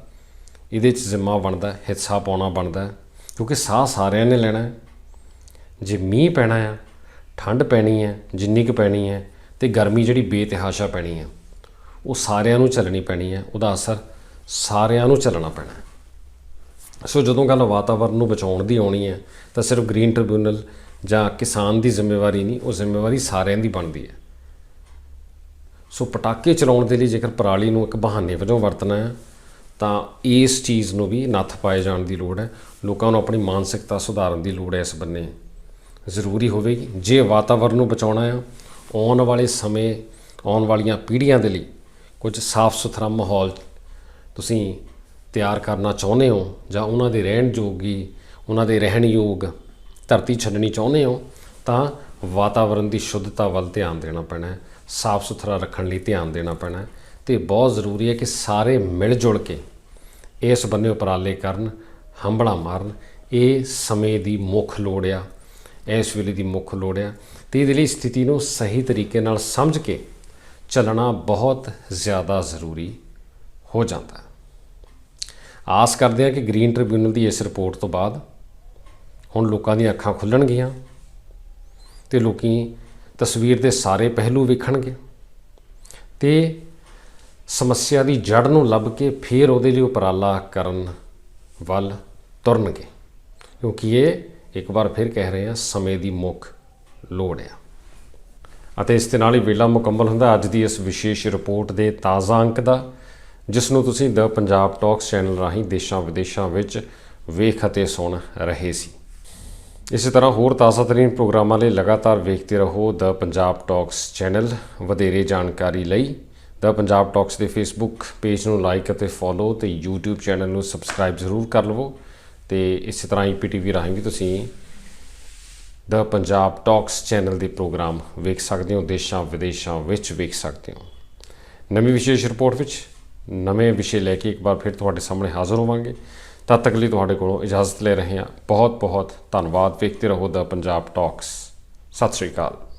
ਇਹਦੇ 'ਚ ਜ਼ਿੰਮਾ ਬਣਦਾ ਹਿੱਸਾ ਪਾਉਣਾ ਬਣਦਾ ਕਿਉਂਕਿ ਸਾਹ ਸਾਰਿਆਂ ਨੇ ਲੈਣਾ ਹੈ। ਜੇ ਮੀਂਹ ਪੈਣਾ ਆ, ਠੰਡ ਪੈਣੀ ਹੈ ਜਿੰਨੀ ਕੁ ਪੈਣੀ ਹੈ ਤੇ ਗਰਮੀ ਜਿਹੜੀ ਬੇਤਿਹਾਸ਼ਾ ਪੈਣੀ ਹੈ ਉਹ ਸਾਰਿਆਂ ਨੂੰ ਚੱਲਣੀ ਪੈਣੀ ਹੈ ਉਹਦਾ ਅਸਰ ਸਾਰਿਆਂ ਨੂੰ ਚੱਲਣਾ ਪੈਣਾ। ਸੋ ਜਦੋਂ ਗੱਲ ਵਾਤਾਵਰਣ ਨੂੰ ਬਚਾਉਣ ਦੀ ਆਉਣੀ ਹੈ ਤਾਂ ਸਿਰਫ ਗ੍ਰੀਨ ਟ੍ਰਿਬਿਊਨਲ ਜਾਂ ਕਿਸਾਨ ਦੀ ਜ਼ਿੰਮੇਵਾਰੀ ਨਹੀਂ, ਉਹ ਜ਼ਿੰਮੇਵਾਰੀ ਸਾਰਿਆਂ ਦੀ ਬਣਦੀ ਹੈ ਸੋ ਪਟਾਕੇ ਚਲਾਉਣ ਦੇ ਲਈ ਜੇਕਰ ਪਰਾਲੀ ਨੂੰ ਇੱਕ ਬਹਾਨੇ ਵਜੋਂ ਵਰਤਣਾ ਹੈ ਤਾਂ ਇਸ ਚੀਜ਼ ਨੂੰ ਵੀ ਨੱਥ ਪਾਏ ਜਾਣ ਦੀ ਲੋੜ ਹੈ, ਲੋਕਾਂ ਨੂੰ ਆਪਣੀ ਮਾਨਸਿਕਤਾ ਸੁਧਾਰਨ ਦੀ ਲੋੜ ਹੈ ਇਸ ਬੰਨੇ। ਜ਼ਰੂਰੀ ਹੋਵੇਗੀ ਜੇ ਵਾਤਾਵਰਣ ਨੂੰ ਬਚਾਉਣਾ ਹੈ ਆਉਣ ਵਾਲੇ ਸਮੇਂ, ਆਉਣ ਵਾਲੀਆਂ ਪੀੜ੍ਹੀਆਂ ਦੇ ਲਈ ਕੁਝ ਸਾਫ਼ ਸੁਥਰਾ ਮਾਹੌਲ ਤੁਸੀਂ ਤਿਆਰ ਕਰਨਾ ਚਾਹੁੰਦੇ ਹੋ ਜਾਂ ਉਹਨਾਂ ਦੇ ਰਹਿਣ ਯੋਗੀ ਉਹਨਾਂ ਦੇ ਰਹਿਣ ਯੋਗ ਧਰਤੀ ਛੱਡਣੀ ਚਾਹੁੰਦੇ ਹੋ, ਤਾਂ ਵਾਤਾਵਰਣ ਦੀ ਸ਼ੁੱਧਤਾ ਵੱਲ ਧਿਆਨ ਦੇਣਾ ਪੈਣਾ ਹੈ ਸਾਫ਼ ਸੁਥਰਾ ਰੱਖਣ ਲਈ ਧਿਆਨ ਦੇਣਾ ਪੈਣਾ ਹੈ ਤੇ ਬਹੁਤ ਜ਼ਰੂਰੀ ਹੈ ਕਿ ਸਾਰੇ ਮਿਲ ਜੁਲ ਕੇ ਇਸ ਬੰਨੇ ਉਪਰਾਲੇ ਕਰਨ ਹੰਬੜਾ ਮਾਰਨ, ਇਹ ਸਮੇਂ ਦੀ ਮੁੱਖ ਲੋੜ ਆ। ਇਸ ਵੇਲੇ ਦੀ ਮੁੱਖ ਲੋੜ ਆ ਤੇ ਇਹਦੇ ਲਈ ਸਥਿਤੀ ਨੂੰ ਸਹੀ ਤਰੀਕੇ ਨਾਲ ਸਮਝ ਕੇ ਚੱਲਣਾ ਬਹੁਤ ਜ਼ਿਆਦਾ ਜ਼ਰੂਰੀ ਹੋ ਜਾਂਦਾ ਹੈ। ਆਸ ਕਰਦੇ ਹਾਂ ਕਿ ਗ੍ਰੀਨ ਟ੍ਰਿਬਿਊਨਲ ਦੀ ਇਸ ਰਿਪੋਰਟ ਤੋਂ ਬਾਅਦ ਹੁਣ ਲੋਕਾਂ ਦੀਆਂ ਅੱਖਾਂ ਖੁੱਲਣਗੀਆਂ ਤੇ ਲੋਕੀ ਤਸਵੀਰ ਦੇ ਸਾਰੇ ਪਹਿਲੂ ਵੇਖਣਗੇ ਤੇ ਸਮੱਸਿਆ ਦੀ ਜੜ ਨੂੰ ਲੱਭ ਕੇ ਫਿਰ ਉਹਦੇ ਲਈ ਉਪਰਾਲਾ ਕਰਨ ਵੱਲ ਤੁਰਨਗੇ। ਕਿਉਂਕਿ ਇਹ ਇੱਕ ਵਾਰ ਫਿਰ ਕਹਿ ਰਹੇ ਹਾਂ, ਸਮੇਂ ਦੀ ਮੁੱਖ ਲੋੜ ਆ। ਅਤੇ ਇਸ ਦੇ ਨਾਲ ਹੀ ਵੇਲਾ ਮੁਕੰਮਲ ਹੁੰਦਾ। ਅੱਜ ਦੀ ਇਸ ਵਿਸ਼ੇਸ਼ ਰਿਪੋਰਟ ਦੇ ਤਾਜ਼ਾ ਅੰਕ ਦਾ, ਜਿਸ ਨੂੰ ਤੁਸੀਂ ਦ ਪੰਜਾਬ ਟਾਕਸ ਚੈਨਲ ਰਾਹੀਂ ਦੇਸ਼ਾਂ ਵਿਦੇਸ਼ਾਂ ਵਿੱਚ ਵੇਖ ਅਤੇ ਸੁਣ ਰਹੇ ਸੀ। ਇਸੇ ਤਰ੍ਹਾਂ ਹੋਰ ਤਾਜ਼ਾ ਤਰੀਨ ਪ੍ਰੋਗਰਾਮਾਂ ਲਈ ਲਗਾਤਾਰ ਵੇਖਦੇ ਰਹੋ ਦ ਪੰਜਾਬ ਟਾਕਸ ਚੈਨਲ। ਵਧੇਰੇ ਜਾਣਕਾਰੀ ਲਈ ਦ ਪੰਜਾਬ ਟਾਕਸ ਦੇ ਫੇਸਬੁੱਕ ਪੇਜ ਨੂੰ ਲਾਈਕ ਅਤੇ ਫੋਲੋ ਤੇ YouTube ਚੈਨਲ ਨੂੰ ਸਬਸਕ੍ਰਾਈਬ ਜ਼ਰੂਰ ਕਰ ਲਵੋ। ਤੇ ਇਸੇ ਤਰ੍ਹਾਂ IPTV ਰਾਹੀਂ ਵੀ ਤੁਸੀਂ ਦ ਪੰਜਾਬ ਟਾਕਸ ਚੈਨਲ ਦੇ ਪ੍ਰੋਗਰਾਮ ਵੇਖ ਸਕਦੇ ਹੋ, ਦੇਸ਼ਾਂ ਵਿਦੇਸ਼ਾਂ ਵਿੱਚ ਵੇਖ ਸਕਦੇ ਹੋ। ਨਵੀਂ ਵਿਸ਼ੇਸ਼ ਰਿਪੋਰਟ ਵਿੱਚ ਨਵੇਂ ਵਿਸ਼ੇ ਲੈ ਕੇ ਇੱਕ ਵਾਰ ਫਿਰ ਤੁਹਾਡੇ ਸਾਹਮਣੇ ਹਾਜ਼ਰ ਹੋਵਾਂਗੇ। ਤਦ ਤੱਕ ਲਈ ਤੁਹਾਡੇ ਕੋਲੋਂ ਇਜਾਜ਼ਤ ਲੈ ਰਹੇ ਹਾਂ। ਬਹੁਤ ਬਹੁਤ ਧੰਨਵਾਦ। ਵੇਖਦੇ ਰਹੋ ਦ ਪੰਜਾਬ ਟਾਕਸ। ਸਤਿ ਸ਼੍ਰੀ ਅਕਾਲ।